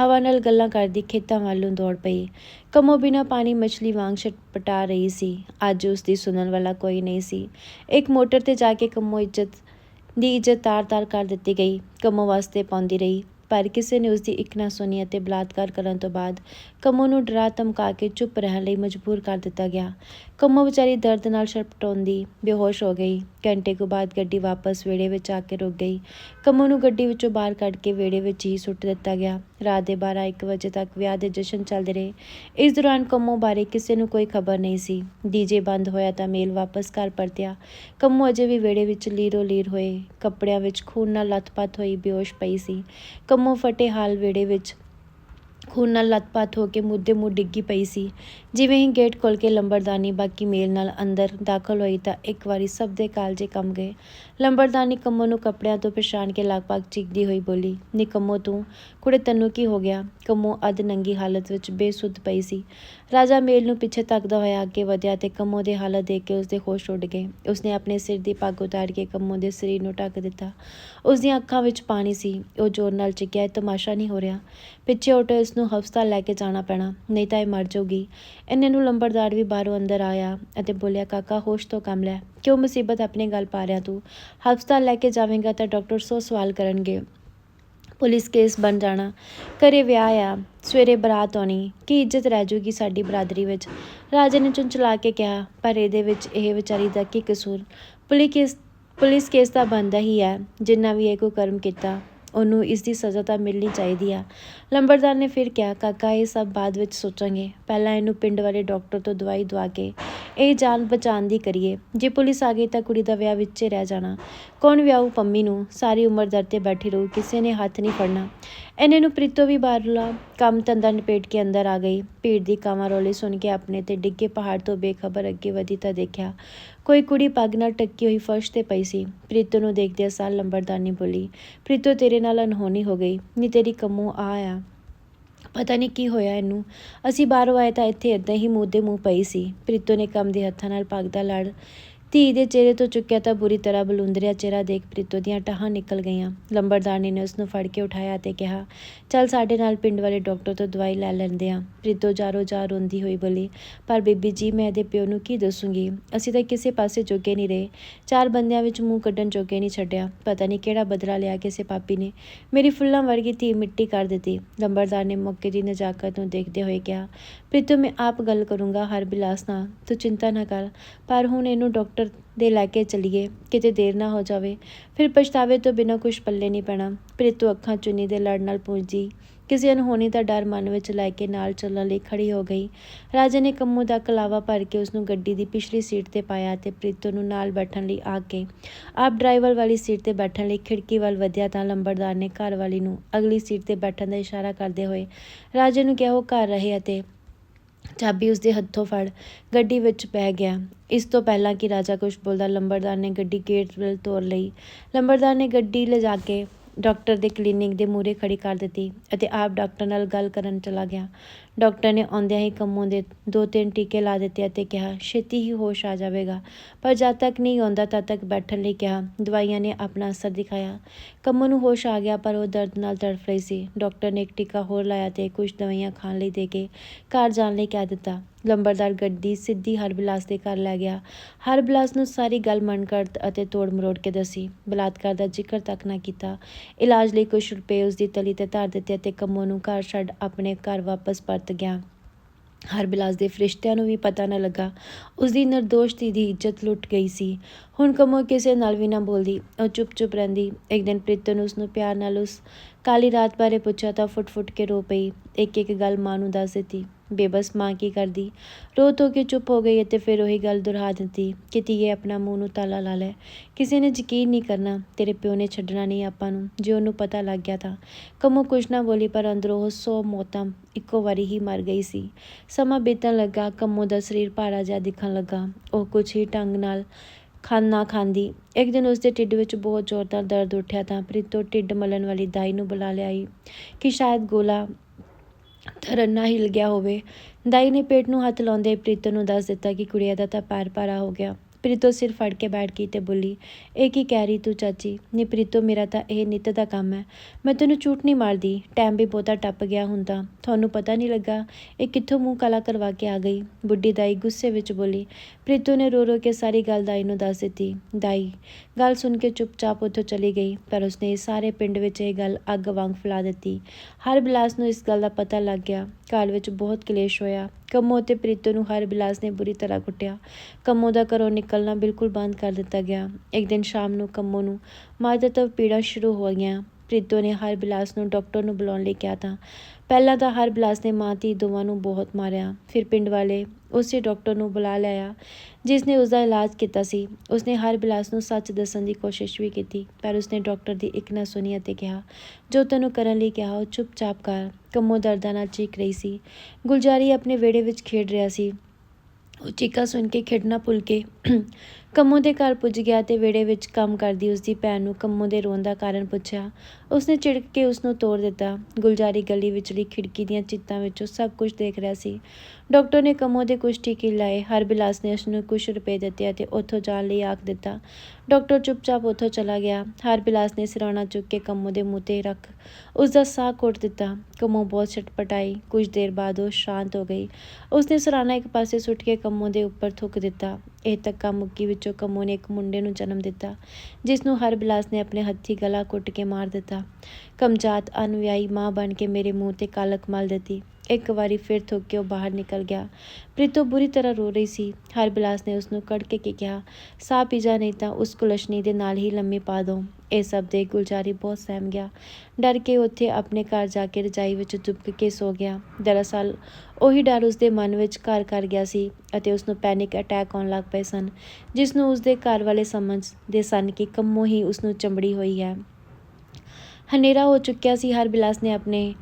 ਹਵਾ ਨਾਲ ਗੱਲਾਂ ਕਰਦੀ ਖੇਤਾਂ ਵੱਲੋਂ ਦੌੜ ਪਈ। ਕਮੋ ਬਿਨਾ ਪਾਣੀ ਮੱਛਲੀ ਵਾਂਗ ਛਟਪਟਾ ਰਹੀ ਸੀ। ਅੱਜ ਉਸ ਦੀ ਸੁਣਨ ਵਾਲਾ ਕੋਈ ਨਹੀਂ ਸੀ। ਇੱਕ ਮੋਟਰ ਤੇ ਜਾ ਕੇ ਕਮੋ ਇੱਜ਼ਤ ਦੀ ਇੱਜ਼ਤ ਤਾਰ-ਤਾਰ ਕਰ ਦਿੱਤੀ ਗਈ। ਕਮੋ ਵਾਸਤੇ ਪਾਉਂਦੀ ਰਹੀ। ਪਰ ਕਿਸੇ ਨੇ ਉਸ ਦੀ ਇੱਕ ਨਾ ਸੁਣੀ ਅਤੇ ਬਲਾਤਕਾਰ ਕਰਨ ਤੋਂ ਬਾਅਦ ਕਮੋ ਨੂੰ ਡਰਾ ਧਮਕਾ ਕੇ ਚੁੱਪ ਰਹਿਣ ਲਈ ਮਜਬੂਰ ਕਰ ਦਿੱਤਾ ਗਿਆ। ਕਮੋ ਵਿਚਾਰੀ ਦਰਦ ਨਾਲ ਛਟਪਟਾਉਂਦੀ ਬੇਹੋਸ਼ ਹੋ ਗਈ। ਘੰਟੇ ਕੁ ਬਾਅਦ ਗੱਡੀ ਵਾਪਸ ਵਿਹੜੇ ਵਿੱਚ ਆ ਕੇ ਰੁਕ ਗਈ। ਕੰਮੋਂ ਨੂੰ ਗੱਡੀ ਵਿੱਚੋਂ ਬਾਹਰ ਕੱਢ ਕੇ ਵਿਹੜੇ ਵਿੱਚ ਹੀ ਸੁੱਟ ਦਿੱਤਾ ਗਿਆ। ਰਾਤ ਦੇ 12-1 ਵਜੇ ਤੱਕ ਵਿਆਹ ਦੇ ਜਸ਼ਨ ਚੱਲਦੇ ਰਹੇ। ਇਸ ਦੌਰਾਨ ਕੰਮੋਂ ਬਾਰੇ ਕਿਸੇ ਨੂੰ ਕੋਈ ਖਬਰ ਨਹੀਂ ਸੀ। ਡੀਜੇ ਬੰਦ ਹੋਇਆ ਤਾਂ ਮੇਲ ਵਾਪਸ ਘਰ ਪਰਤਿਆ। ਕਮੋ ਅਜੇ ਵੀ ਵਿਹੜੇ ਵਿੱਚ ਲੀਰੋ ਲੀਰ ਹੋਏ। ਕੱਪੜਿਆਂ ਵਿੱਚ ਖੂਨ ਨਾਲ ਲੱਥਪੱਥ ਹੋਈ, ਬੇਹੋਸ਼ ਪਈ ਸੀ। ਕੰਮੋਂ ਫਟੇ ਹਾਲ ਵਿਹੜੇ ਵਿੱਚ ਖੂਨ ਨਾਲ ਲੱਤਪੱਤ ਹੋ ਕੇ ਮੁੱਦੇ ਮੂੰਹ ਡਿੱਗੀ ਪਈ ਸੀ। ਜਿਵੇਂ ਹੀ ਗੇਟ ਖੋਲ੍ਹ ਕੇ ਲੰਬੜਦਾਨੀ ਬਾਕੀ ਮੇਲ ਨਾਲ ਅੰਦਰ ਦਾਖਲ ਹੋਈ ਤਾਂ ਇੱਕ ਵਾਰੀ ਸਭ ਦੇ ਕਾਲਜੇ ਕੰਬ ਗਏ। ਲੰਬੜਦਾਨੀ ਕੰਮੋ ਨੂੰ ਕੱਪੜਿਆਂ ਤੋਂ ਪਛਾਣ ਕੇ ਲਗਭਗ ਚੀਕਦੀ ਹੋਈ ਬੋਲੀ ਨਿਕੰਮੋ ਤੂੰ, ਕੁੜੇ ਤੈਨੂੰ ਕੀ ਹੋ ਗਿਆ? ਕੰਮੋ ਅੱਧ ਨੰਗੀ ਹਾਲਤ ਵਿੱਚ ਬੇਸੁੱਧ ਪਈ ਸੀ। ਰਾਜਾ ਮੇਲ ਨੂੰ ਪਿੱਛੇ ਤੱਕਦਾ ਹੋਇਆ ਅੱਗੇ ਵਧਿਆ ਤੇ ਕੰਮੋ ਦੇ ਹਾਲਤ ਦੇਖ ਕੇ ਉਸਦੇ ਹੋਸ਼ ਉੱਡ ਗਏ। ਉਸਨੇ ਆਪਣੇ ਸਿਰ ਦੀ ਪੱਗ ਉਤਾਰ ਕੇ ਕੰਮੋ ਦੇ ਸਰੀਰ ਨੂੰ ਢੱਕ ਦਿੱਤਾ। ਉਸ ਦੀਆਂ ਅੱਖਾਂ ਵਿੱਚ ਪਾਣੀ ਸੀ। ਉਹ ਜ਼ੋਰ ਨਾਲ ਚਿੱਕਿਆ ਇਹ ਤਮਾਸ਼ਾ ਨਹੀਂ ਹੋ ਰਿਹਾ। ਪਿੱਛੇ ਹਟੋ ਇਸ ਨੂੰ ਹਸਪਤਾਲ ਲੈ ਕੇ ਜਾਣਾ ਪੈਣਾ, ਨਹੀਂ ਤਾਂ ਇਹ ਮਰ ਜਾਊਗੀ। ਇੰਨੇ ਨੂੰ ਲੰਬੜਦਾਰ ਵੀ ਬਾਹਰੋਂ ਅੰਦਰ ਆਇਆ ਅਤੇ ਬੋਲਿਆ, ਕਾਕਾ, ਹੋਸ਼ ਤੋਂ ਕੰਮ ਲੈ। ਕਿਉਂ ਮੁਸੀਬਤ ਆਪਣੇ ਗੱਲ ਪਾ ਰਿਹਾ ਤੂੰ? ਹਸਪਤਾਲ ਲੈ ਕੇ ਜਾਵੇਂਗਾ ਤਾਂ ਡਾਕਟਰ ਸੌ ਸਵਾਲ ਕਰਨਗੇ। ਪੁਲਿਸ ਕੇਸ ਬਣ ਜਾਣਾ। ਘਰੇ ਵਿਆਹ ਆ। ਸਵੇਰੇ ਬਰਾਤ ਆਉਣੀ। ਕੀ ਇੱਜ਼ਤ ਰਹਿ ਜੂਗੀ ਸਾਡੀ ਬਰਾਦਰੀ ਵਿੱਚ? ਰਾਜੇ ਨੇ ਚੁੰਚਲਾ ਕੇ ਕਿਹਾ, ਪਰ ਇਹਦੇ ਵਿੱਚ ਇਹ ਵਿਚਾਰੀ ਦਾ ਕੀ ਕਸੂਰ? ਪੁਲਿਸ ਕੇਸ ਪੁਲਿਸ ਕੇਸ ਤਾਂ ਬਣਦਾ ਹੀ ਹੈ। ਜਿੰਨਾ ਵੀ ਇਹ ਕੋਈ ਕਰਮ ਕੀਤਾ, ਉਹਨੂੰ ਇਸ ਦੀ ਸਜ਼ਾ ਤਾਂ ਮਿਲਣੀ ਚਾਹੀਦੀ ਆ। ਲੰਬੜਦਾਰ ਨੇ ਫਿਰ ਕਿਹਾ, ਕਾਕਾ, ਇਹ ਸਭ ਬਾਅਦ ਵਿੱਚ ਸੋਚਾਂਗੇ। ਪਹਿਲਾਂ ਇਹਨੂੰ ਪਿੰਡ ਵਾਲੇ ਡਾਕਟਰ ਤੋਂ ਦਵਾਈ ਦਵਾ ਕੇ ਇਹ ਜਾਨ ਬਚਾਉਣ ਦੀ ਕਰੀਏ। ਜੇ ਪੁਲਿਸ ਆ ਗਈ ਤਾਂ ਕੁੜੀ ਦਾ ਵਿਆਹ ਵਿੱਚੇ ਰਹਿ ਜਾਣਾ। ਕੌਣ ਵਿਆਹੂ ਪੰਮੀ ਨੂੰ? ਸਾਰੀ ਉਮਰ ਦਰ ਤੇ ਬੈਠੀ ਰਹੂ, ਕਿਸੇ ਨੇ ਹੱਥ ਨਹੀਂ ਫੜਨਾ। ਇਹਨੇ ਨੂੰ ਪ੍ਰੀਤੋ ਵੀ ਬਾਹਰਲਾ ਕੰਮ ਧੰਦਾ ਨਿਪੇਟ ਕੇ ਅੰਦਰ ਆ ਗਈ। ਭੀੜ ਦੀ ਕਾਵਾਂ ਰੋਲੀ ਸੁਣ ਕੇ ਆਪਣੇ ਤੇ ਡਿੱਗੇ ਪਹਾੜ ਤੋਂ ਬੇਖਬਰ ਅੱਗੇ ਵਧੀ ਤਾਂ ਦੇਖਿਆ, ਕੋਈ ਕੁੜੀ ਪੱਗ ਨਾਲ ਟੱਕੀ ਹੋਈ ਫਰਸ਼ ਤੇ ਪਈ ਸੀ। ਪ੍ਰੀਤੋ ਨੂੰ ਦੇਖਦਿਆਂ ਲੰਬੜਦਾਰ ਨੇ ਬੋਲੀ, ਪ੍ਰੀਤੋ, ਤੇਰੇ ਨਾਲ ਅਨਹੋਣੀ ਹੋ ਗਈ। ਨੀ ਤੇਰੀ ਕੰਮੋਂ ਆ ਆ ਪਤਾ ਨਹੀਂ ਕੀ ਹੋਇਆ ਇਹਨੂੰ। ਅਸੀਂ ਬਾਹਰੋਂ ਆਏ ਤਾਂ ਇੱਥੇ ਇਦਾਂ ਹੀ ਮੂੰਹ ਦੇ ਮੂੰਹ ਪਈ ਸੀ। ਪ੍ਰੀਤੋ ਨੇ ਕੰਮ ਦੇ ਹੱਥਾਂ ਨਾਲ ਪੱਗ ਦਾ ਲੜ ਧੀ ਦੇ ਚਿਹਰੇ ਤੋਂ ਚੁੱਕਿਆ ਤਾਂ ਬੁਰੀ ਤਰ੍ਹਾਂ ਬਲੁੰਦਰਿਆ ਚਿਹਰਾ ਦੇਖ ਪ੍ਰੀਤੋ ਦੀਆਂ ਟਾਹਾਂ ਨਿਕਲ ਗਈਆਂ। ਲੰਬੜਦਾਰਨੀ ਨੇ ਉਸ ਨੂੰ ਫੜ ਕੇ ਉਠਾਇਆ ਤੇ ਕਿਹਾ, ਚੱਲ ਸਾਡੇ ਨਾਲ ਪਿੰਡ ਵਾਲੇ ਡਾਕਟਰ ਤੋਂ ਦਵਾਈ ਲੈ ਲੈਂਦੇ ਆ। ਪ੍ਰੀਤੋ ਜਾਰੋ ਜਾ ਰੋਂਦੀ ਹੋਈ ਬੋਲੀ, ਪਰ ਬੀਬੀ ਜੀ, ਮੈਂ ਇਹਦੇ ਪਿਓ ਨੂੰ ਕੀ ਦੱਸੂਗੀ? ਅਸੀਂ ਤਾਂ ਕਿਸੇ ਪਾਸੇ ਜੋਗੇ ਨਹੀਂ ਰਹੇ। ਚਾਰ ਬੰਦਿਆਂ ਵਿੱਚ ਮੂੰਹ ਕੱਢਣ ਜੋਗੇ ਨਹੀਂ ਛੱਡਿਆ। ਪਤਾ ਨਹੀਂ ਕਿਹੜਾ ਬਦਲਾ ਲਿਆ ਕਿਸੇ ਪਾਪੀ ਨੇ ਮੇਰੀ ਫੁੱਲਾਂ ਵਰਗੀ ਧੀ ਮਿੱਟੀ ਕਰ ਦਿੱਤੀ। ਲੰਬੜਦਾਰ ਨੇ ਮੌਕੇ ਦੀ ਨਜ਼ਾਕਤ ਨੂੰ ਦੇਖਦੇ ਹੋਏ ਕਿਹਾ ਪ੍ਰੀਤੋ ਮੈਂ ਆਪ ਗੱਲ ਕਰੂੰਗਾ ਹਰ ਬਿਲਾਸ ਨਾਲ, ਤੂੰ ਚਿੰਤਾ ਨਾ ਕਰ, ਪਰ ਹੁਣ ਇਹਨੂੰ ਡਾਕਟਰ ਦੇ ਲੈ ਕੇ ਚਲੀਏ, ਕਿਤੇ ਦੇਰ ਨਾ ਹੋ ਜਾਵੇ। ਫਿਰ ਪਛਤਾਵੇ ਤੋਂ ਬਿਨਾਂ ਕੁਝ ਪੱਲੇ ਨਹੀਂ ਪੈਣਾ, ਪ੍ਰੀਤੋ ਅੱਖਾਂ ਚੁੰਨੀ ਦੇ ਲੜ ਨਾਲ ਪੂੰਝੀ। ਕਿਸੇ ਅਨਹੋਣੀ ਦਾ ਡਰ ਮਨ ਵਿੱਚ ਲੈ ਕੇ ਨਾਲ ਚੱਲਣ ਲਈ ਖੜੀ ਹੋ ਗਈ। ਰਾਜੇ ਨੇ ਕੰਮੂ ਦਾ ਕਲਾਵਾ ਭਰ ਕੇ ਉਸ ਨੂੰ ਗੱਡੀ ਦੀ ਪਿਛਲੀ ਸੀਟ ਤੇ ਪਾਇਆ ਤੇ ਪ੍ਰੀਤੋ ਨੂੰ ਨਾਲ ਬੈਠਣ ਲਈ ਆ ਕੇ, ਆਪ ਡਰਾਈਵਰ ਵਾਲੀ ਸੀਟ ਤੇ ਬੈਠਣ ਲਈ ਖਿੜਕੀ ਵੱਲ ਵਧਿਆ ਤਾਂ ਲੰਬੜਦਾਰ ਨੇ ਘਰ ਵਾਲੀ ਨੂੰ ਅਗਲੀ ਸੀਟ ਤੇ ਬੈਠਣ ਦਾ ਇਸ਼ਾਰਾ ਕਰਦੇ ਹੋਏ, ਰਾਜੇ ਨੂੰ ਕਿਹਾ ਉਹ ਘਰ ਰਹੇ ਅਤੇ ਚਾਬੀ ਉਸਦੇ ਹੱਥੋਂ ਫੜ, ਗੱਡੀ ਵਿੱਚ ਪੈ ਗਿਆ। ਇਸ ਤੋਂ ਪਹਿਲਾਂ ਕਿ ਰਾਜਾ ਕੁਝ ਬੋਲਦਾ ਲੰਬੜਦਾਰ ਨੇ ਗੱਡੀ ਗੇਟ ਵੱਲ ਤੋਰ ਲਈ। ਲੰਬੜਦਾਰ ਨੇ ਗੱਡੀ ਲਿਜਾ ਕੇ ਡਾਕਟਰ ਦੇ ਕਲੀਨਿਕ ਦੇ ਮੂਹਰੇ ਖੜੀ ਕਰ ਦਿੱਤੀ ਅਤੇ ਆਪ ਡਾਕਟਰ ਨਾਲ ਗੱਲ ਕਰਨ ਚਲਾ ਗਿਆ। ਡਾਕਟਰ ਨੇ ਆਉਂਦਿਆਂ ਹੀ ਕੰਮੋਂ ਦੇ ਦੋ ਤਿੰਨ ਟੀਕੇ ਲਾ ਦਿੱਤੇ ਅਤੇ ਕਿਹਾ, ਛੇਤੀ ਹੀ ਹੋਸ਼ ਆ ਜਾਵੇਗਾ। ਪਰ ਜਦ ਤੱਕ ਨਹੀਂ ਆਉਂਦਾ, ਤਦ ਤੱਕ ਬੈਠਣ ਲਈ ਕਿਹਾ, ਦਵਾਈਆਂ ਨੇ ਆਪਣਾ ਅਸਰ ਦਿਖਾਇਆ। ਕੰਮੋਂ ਨੂੰ ਹੋਸ਼ ਆ ਗਿਆ, ਪਰ ਉਹ ਦਰਦ ਨਾਲ ਤੜਫ ਰਹੀ ਸੀ। ਡਾਕਟਰ ਨੇ ਇੱਕ ਟੀਕਾ ਹੋਰ ਲਾਇਆ ਤੇ ਕੁਝ ਦਵਾਈਆਂ ਖਾਣ ਲਈ ਦੇ ਕੇ ਘਰ ਜਾਣ ਲਈ ਕਹਿ ਦਿੱਤਾ। ਲੰਬੜਦਾਰ ਗੱਡੀ ਸਿੱਧੀ ਹਰਬਿਲਾਸ ਦੇ ਘਰ ਲੈ ਗਿਆ। ਹਰਬਿਲਾਸ ਨੂੰ ਸਾਰੀ ਗੱਲ ਮਨਕਰਤ ਅਤੇ ਤੋੜ ਮਰੋੜ ਕੇ ਦੱਸੀ। ਬਲਾਤਕਾਰ ਦਾ ਜ਼ਿਕਰ ਤੱਕ ਨਾ ਕੀਤਾ। ਇਲਾਜ ਲਈ ਕੁਝ ਰੁਪਏ ਉਸ ਦੀ ਤਲੀ ਤੇ ਧਰ ਦਿੱਤੇ ਅਤੇ ਕੰਮੋਂ ਨੂੰ ਘਰ ਛੱਡ ਆਪਣੇ ਘਰ ਵਾਪਸ ਪਰਤ ਗਿਆ। ਹਰਬਿਲਾਸ ਦੇ ਫਰਿਸ਼ਤਿਆਂ ਨੂੰ ਵੀ ਪਤਾ ਨਾ ਲੱਗਾ। ਉਸ ਦੀ ਨਿਰਦੋਸ਼ ਧੀ ਦੀ ਇੱਜ਼ਤ ਲੁੱਟ ਗਈ ਸੀ। ਹੁਣ ਕਮੋ ਕਿਸੇ ਨਾਲ ਵੀ ਨਾ ਬੋਲਦੀ। ਉਹ ਚੁੱਪ-ਚੁੱਪ ਰਹਿੰਦੀ। ਇੱਕ ਦਿਨ ਪ੍ਰੀਤੋ ਨੇ ਉਸ ਨੂੰ ਪਿਆਰ ਨਾਲ ਉਸ ਕਾਲੀ ਰਾਤ ਬਾਰੇ ਪੁੱਛਿਆ ਤਾਂ ਫੁੱਟ-ਫੁੱਟ ਕੇ ਰੋ ਪਈ। ਇੱਕ ਇੱਕ ਗੱਲ ਮਾਂ ਨੂੰ ਦੱਸ ਦਿੱਤੀ। ਬੇਬਸ ਮਾਂ ਕੀ ਕਰਦੀ? ਰੋ ਧੋ ਕੇ ਚੁੱਪ ਹੋ ਗਈ ਅਤੇ ਫਿਰ ਉਹੀ ਗੱਲ ਦੁਹਰਾ ਦਿੱਤੀ ਕਿ ਧੀਏ, ਆਪਣਾ ਮੂੰਹ ਨੂੰ ਤਾਲਾ ਲਾ ਲੈ। ਕਿਸੇ ਨੇ ਯਕੀਨ ਨਹੀਂ ਕਰਨਾ, ਤੇਰੇ ਪਿਓ ਨੇ ਛੱਡਣਾ ਨਹੀਂ ਆਪਾਂ ਨੂੰ, ਜੇ ਉਹਨੂੰ ਪਤਾ ਲੱਗ ਗਿਆ ਤਾਂ। ਕੰਮੋ ਕੁਛ ਨਾ ਬੋਲੀ ਪਰ ਅੰਦਰੋਂ ਉਹ ਸੌ ਮੌਤਾਂ ਇੱਕੋ ਵਾਰੀ ਹੀ ਮਰ ਗਈ ਸੀ। ਸਮਾਂ ਬੀਤਣ ਲੱਗਾ, ਕੰਮੋ ਦਾ ਸਰੀਰ ਭਾਰਾ ਜਿਹਾ ਦਿਖਣ ਲੱਗਾ। ਉਹ ਕੁਛ ਹੀ ਢੰਗ ਨਾਲ ਖਾਣਾ ਖਾਂਦੀ। ਇੱਕ ਦਿਨ ਉਸਦੇ ਢਿੱਡ ਵਿੱਚ ਬਹੁਤ ਜ਼ੋਰਦਾਰ ਦਰਦ ਉੱਠਿਆ ਤਾਂ ਪ੍ਰੀਤੋ ਢਿੱਡ ਮਲਣ ਵਾਲੀ ਦਾਈ ਨੂੰ ਬੁਲਾ ਲਿਆਈ ਕਿ ਸ਼ਾਇਦ ਗੋਲਾ ਧਰਨਾ ਹਿਲ ਗਿਆ ਹੋਵੇ। ਦਾਈ ਨੇ ਪੇਟ ਨੂੰ ਹੱਥ ਲਾਉਂਦੇ ਪ੍ਰੀਤਮ ਨੂੰ ਦੱਸ ਦਿੱਤਾ ਕਿ ਕੁੜੀਆ ਦਾ ਤਾਂ ਪੈਰ ਭਾਰਾ ਹੋ ਗਿਆ। ਪ੍ਰੀਤੋ ਸਿਰ ਫੜ ਕੇ ਬੈਠ ਗਈ ਤੇ ਬੋਲੀ, ਇਹ ਕੀ ਕਹਿ ਰਹੀ ਤੂੰ ਚਾਚੀ? ਨੀ ਪ੍ਰੀਤੋ, ਮੇਰਾ ਤਾਂ ਇਹ ਨਿੱਤ ਦਾ ਕੰਮ ਹੈ। ਮੈਂ ਤੈਨੂੰ ਝੂਠ ਨਹੀਂ ਮਾਰਦੀ। ਟਾਈਮ ਵੀ ਬਹੁਤਾ ਟੱਪ ਗਿਆ ਹੁੰਦਾ। ਤੁਹਾਨੂੰ ਪਤਾ ਨਹੀਂ ਲੱਗਾ, ਇਹ ਕਿੱਥੋਂ ਮੂੰਹ ਕਾਲਾ ਕਰਵਾ ਕੇ ਆ ਗਈ? ਬੁੱਢੀ ਦਾਈ ਗੁੱਸੇ ਵਿੱਚ ਬੋਲੀ, ਪ੍ਰੀਤੋ ਨੇ ਰੋ ਰੋ ਕੇ ਸਾਰੀ ਗੱਲ ਦਾਈ ਨੂੰ ਦੱਸ ਦਿੱਤੀ। ਦਾਈ, ਗੱਲ ਸੁਣ ਕੇ ਚੁੱਪਚਾਪ ਉੱਥੋਂ ਚਲੀ ਗਈ, ਪਰ ਉਸਨੇ ਸਾਰੇ ਪਿੰਡ ਵਿੱਚ ਇਹ ਗੱਲ ਅੱਗ ਵਾਂਗ ਫੈਲਾ ਦਿੱਤੀ। ਹਰ ਬਿਲਾਸ ਨੂੰ ਇਸ ਗੱਲ ਦਾ ਪਤਾ ਲੱਗ ਗਿਆ। ਘਰ ਵਿੱਚ ਬਹੁਤ ਕਲੇਸ਼ ਹੋਇਆ। ਕੰਮੋ ਅਤੇ ਪ੍ਰੀਤੋ ਨੂੰ ਹਰ ਬਿਲਾਸ ਨੇ ਬੁਰੀ ਤਰ੍ਹਾਂ ਕੁੱਟਿਆ। ਕੰਮੋ ਦਾ ਘਰੋਂ ਨਿਕਲਣਾ ਬਿਲਕੁਲ ਬੰਦ ਕਰ ਦਿੱਤਾ ਗਿਆ। ਇੱਕ ਦਿਨ ਸ਼ਾਮ ਨੂੰ ਕੰਮੋ ਨੂੰ ਮਾਦਰ ਤੋਂ ਪੀੜਾ ਸ਼ੁਰੂ ਹੋ ਗਈਆਂ। ਪ੍ਰੀਤੋ ਨੇ ਹਰ ਬਿਲਾਸ ਨੂੰ ਡਾਕਟਰ ਨੂੰ ਬੁਲਾਉਣ ਲਈ ਕਿਹਾ ਤਾਂ ਪਹਿਲਾਂ ਤਾਂ ਹਰ ਬਿਲਾਸ ਨੇ ਮਾਂ ਧੀ ਦੋਵਾਂ ਨੂੰ ਬਹੁਤ ਮਾਰਿਆ। ਫਿਰ ਪਿੰਡ ਵਾਲੇ ਉਸੇ ਡਾਕਟਰ ਨੂੰ ਬੁਲਾ ਲਿਆ, ਜਿਸ ਨੇ ਉਸ ਦਾ ਇਲਾਜ ਕੀਤਾ ਸੀ। ਉਸਨੇ ਹਰ ਬਿਲਾਸ ਨੂੰ ਸੱਚ ਦੱਸਣ ਦੀ ਕੋਸ਼ਿਸ਼ ਵੀ ਕੀਤੀ, ਪਰ ਉਸਨੇ ਡਾਕਟਰ ਦੀ ਇੱਕ ਨਾ ਸੁਣੀ ਅਤੇ ਕਿਹਾ, ਜੋ ਤੈਨੂੰ ਕਰਨ ਲਈ ਕਿਹਾ, ਉਹ ਚੁੱਪਚਾਪ ਕਰ, ਕੰਮੋ ਦਰਦਾਂ ਨਾਲ ਚੀਕ ਰਹੀ ਸੀ। ਗੁਲਜ਼ਾਰੀ ਆਪਣੇ ਵਿਹੜੇ ਵਿੱਚ ਖੇਡ ਰਿਹਾ ਸੀ। ਉਹ ਚੀਕਾਂ ਸੁਣ ਕੇ ਖੇਡਣਾ ਭੁੱਲ ਕੇ ਕੰਮੋ ਦੇ ਘਰ ਪੁੱਜ ਗਿਆ ਤੇ ਵਿਹੜੇ ਵਿੱਚ ਕੰਮ ਕਰਦੀ ਉਸਦੀ ਭੈਣ ਨੂੰ ਕੰਮੋ ਦੇ ਰੋਣ ਦਾ ਕਾਰਨ ਪੁੱਛਿਆ। ਉਸਨੇ ਝਿੜਕ ਕੇ ਉਸ ਨੂੰ ਤੋੜ ਦਿੱਤਾ। ਗੁਲਜ਼ਾਰੀ ਗਲੀ ਵਿਚਲੀ ਖਿੜਕੀ ਦੀਆਂ ਚਿੱਤਾਂ ਵਿੱਚੋਂ ਸਭ ਕੁਝ ਦੇਖ ਰਿਹਾ ਸੀ। ਡਾਕਟਰ ਨੇ ਕੰਮੋ ਦੇ ਕੁਝ ਟੀਕੇ ਲਾਏ। ਹਰ ਬਿਲਾਸ ਨੇ ਉਸ ਨੂੰ ਕੁਝ ਰੁਪਏ ਦਿੱਤੇ ਅਤੇ ਉੱਥੋਂ ਜਾਣ ਲਈ ਆਖ ਦਿੱਤਾ। ਡਾਕਟਰ ਚੁੱਪਚਾਪ ਉੱਥੋਂ ਚਲਾ ਗਿਆ। ਹਰ ਬਿਲਾਸ ਨੇ ਸਿਰਹਾਣਾ ਚੁੱਕ ਕੇ ਕੰਮੋ ਦੇ ਮੂੰਹ ਤੇ ਰੱਖ ਉਸ ਦਾ ਸਾਹ ਘੁੱਟ ਦਿੱਤਾ। ਕੰਮੋ ਬਹੁਤ ਛਟਪਟਾਈ। ਕੁਝ ਦੇਰ ਬਾਅਦ ਉਹ ਸ਼ਾਂਤ ਹੋ ਗਈ। ਉਸਨੇ ਸਿਰਹਾਣਾ ਇੱਕ ਪਾਸੇ ਸੁੱਟ ਕੇ ਕੰਮੋ ਦੇ ਉੱਪਰ ਥੁੱਕ ਦਿੱਤਾ। ਇਹ ਧੱਕਾ ਮੁੱਕੀ ਵਿੱਚੋਂ ਕੰਮੋ ਨੇ ਇੱਕ ਮੁੰਡੇ ਨੂੰ ਜਨਮ ਦਿੱਤਾ ਜਿਸ ਨੂੰ ਹਰ ਨੇ ਆਪਣੇ ਹੱਥੀ ਗਲਾ ਕੁੱਟ ਕੇ ਮਾਰ ਦਿੱਤਾ। ਕਮਜਾਤ ਅਨਵਿਆਈ ਮਾਂ ਬਣ ਕੇ ਮੇਰੇ ਮੂੰਹ ਤੇ ਕਾਲਕ ਮਲ ਦਿੱਤੀ। ਇੱਕ ਵਾਰੀ ਫਿਰ ਥੁੱਕ ਕੇ ਉਹ ਬਾਹਰ ਨਿਕਲ ਗਿਆ। ਪ੍ਰੀਤੋ ਬੁਰੀ ਤਰ੍ਹਾਂ ਰੋ ਰਹੀ ਸੀ। ਹਰਬਿਲਾਸ ਨੇ ਉਸ ਨੂੰ ਕੜ ਕੇ ਕਿਹਾ, ਸਾਹ ਪੀ ਜਾ ਨਹੀਂ ਤਾਂ ਉਸ ਕੁਲਸ਼ਨੀ ਦੇ ਨਾਲ ਹੀ ਲੰਮੀ ਪਾ ਦੋ। ਇਹ ਸਭ ਦੇਖ ਗੁਲਜ਼ਾਰੀ ਬਹੁਤ ਸਹਿਮ ਗਿਆ। ਡਰ ਕੇ ਉੱਥੇ ਆਪਣੇ ਘਰ ਜਾ ਕੇ ਰਜਾਈ ਵਿੱਚ ਚੁੱਪ ਕੇ ਸੋ ਗਿਆ। ਦਰਅਸਲ, ਉਹੀ ਡਰ ਉਸਦੇ ਮਨ ਵਿੱਚ ਘਰ ਕਰ ਗਿਆ ਸੀ ਅਤੇ ਉਸ ਨੂੰ ਪੈਨਿਕ ਅਟੈਕ ਆਉਣ ਲੱਗ ਪਏ ਸਨ, ਜਿਸ ਨੂੰ ਉਸਦੇ ਘਰ ਵਾਲੇ ਸਮਝਦੇ ਸਨ ਕਿ ਕੰਮੋਂ ਹੀ ਉਸ ਨੂੰ ਚੰਬੜੀ ਹੋਈ ਹੈ। ਹਨੇਰਾ ਹੋ ਚੁੱਕਿਆ ਸੀ। ਹਰਬਿਲਾਸ ਨੇ ਆਪਣੇ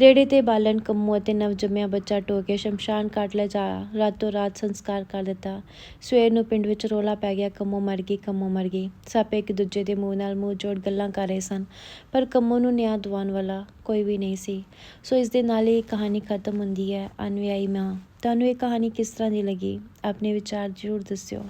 ਰੇੜੇ ਤੇ ਬਾਲਣ, ਕੰਮੂ ਅਤੇ ਨਵਜੰਮਿਆ ਬੱਚਾ ਟੋ ਕੇ ਸ਼ਮਸ਼ਾਨ ਘਾਟ ਲੈ ਜਾ, ਰਾਤੋਂ ਰਾਤ ਸੰਸਕਾਰ ਕਰ ਦਿੱਤਾ। ਸਵੇਰ ਨੂੰ ਪਿੰਡ ਵਿੱਚ ਰੋਲਾ ਪੈ ਗਿਆ, ਕੰਮੋ ਮਰ ਗਈ, ਕੰਮੋ ਮਰ ਗਈ। ਸਭ ਇੱਕ ਦੂਜੇ ਦੇ ਮੂੰਹ ਨਾਲ ਮੂੰਹ ਜੋੜ ਗੱਲਾਂ ਕਰ ਰਹੇ ਸਨ, ਪਰ ਕੰਮੋ ਨੂੰ ਨਿਆਂ ਦਿਵਾਉਣ ਵਾਲਾ ਕੋਈ ਵੀ ਨਹੀਂ ਸੀ। ਸੋ ਇਸ ਦੇ ਨਾਲ ਹੀ ਇਹ ਕਹਾਣੀ ਖਤਮ ਹੁੰਦੀ ਹੈ। ਅਨਵਿਆਈ ਮਾਂ, ਤੁਹਾਨੂੰ ਇਹ ਕਹਾਣੀ ਕਿਸ ਤਰ੍ਹਾਂ ਦੀ ਲੱਗੀ? ਆਪਣੇ ਵਿਚਾਰ ਜ਼ਰੂਰ ਦੱਸਿਓ।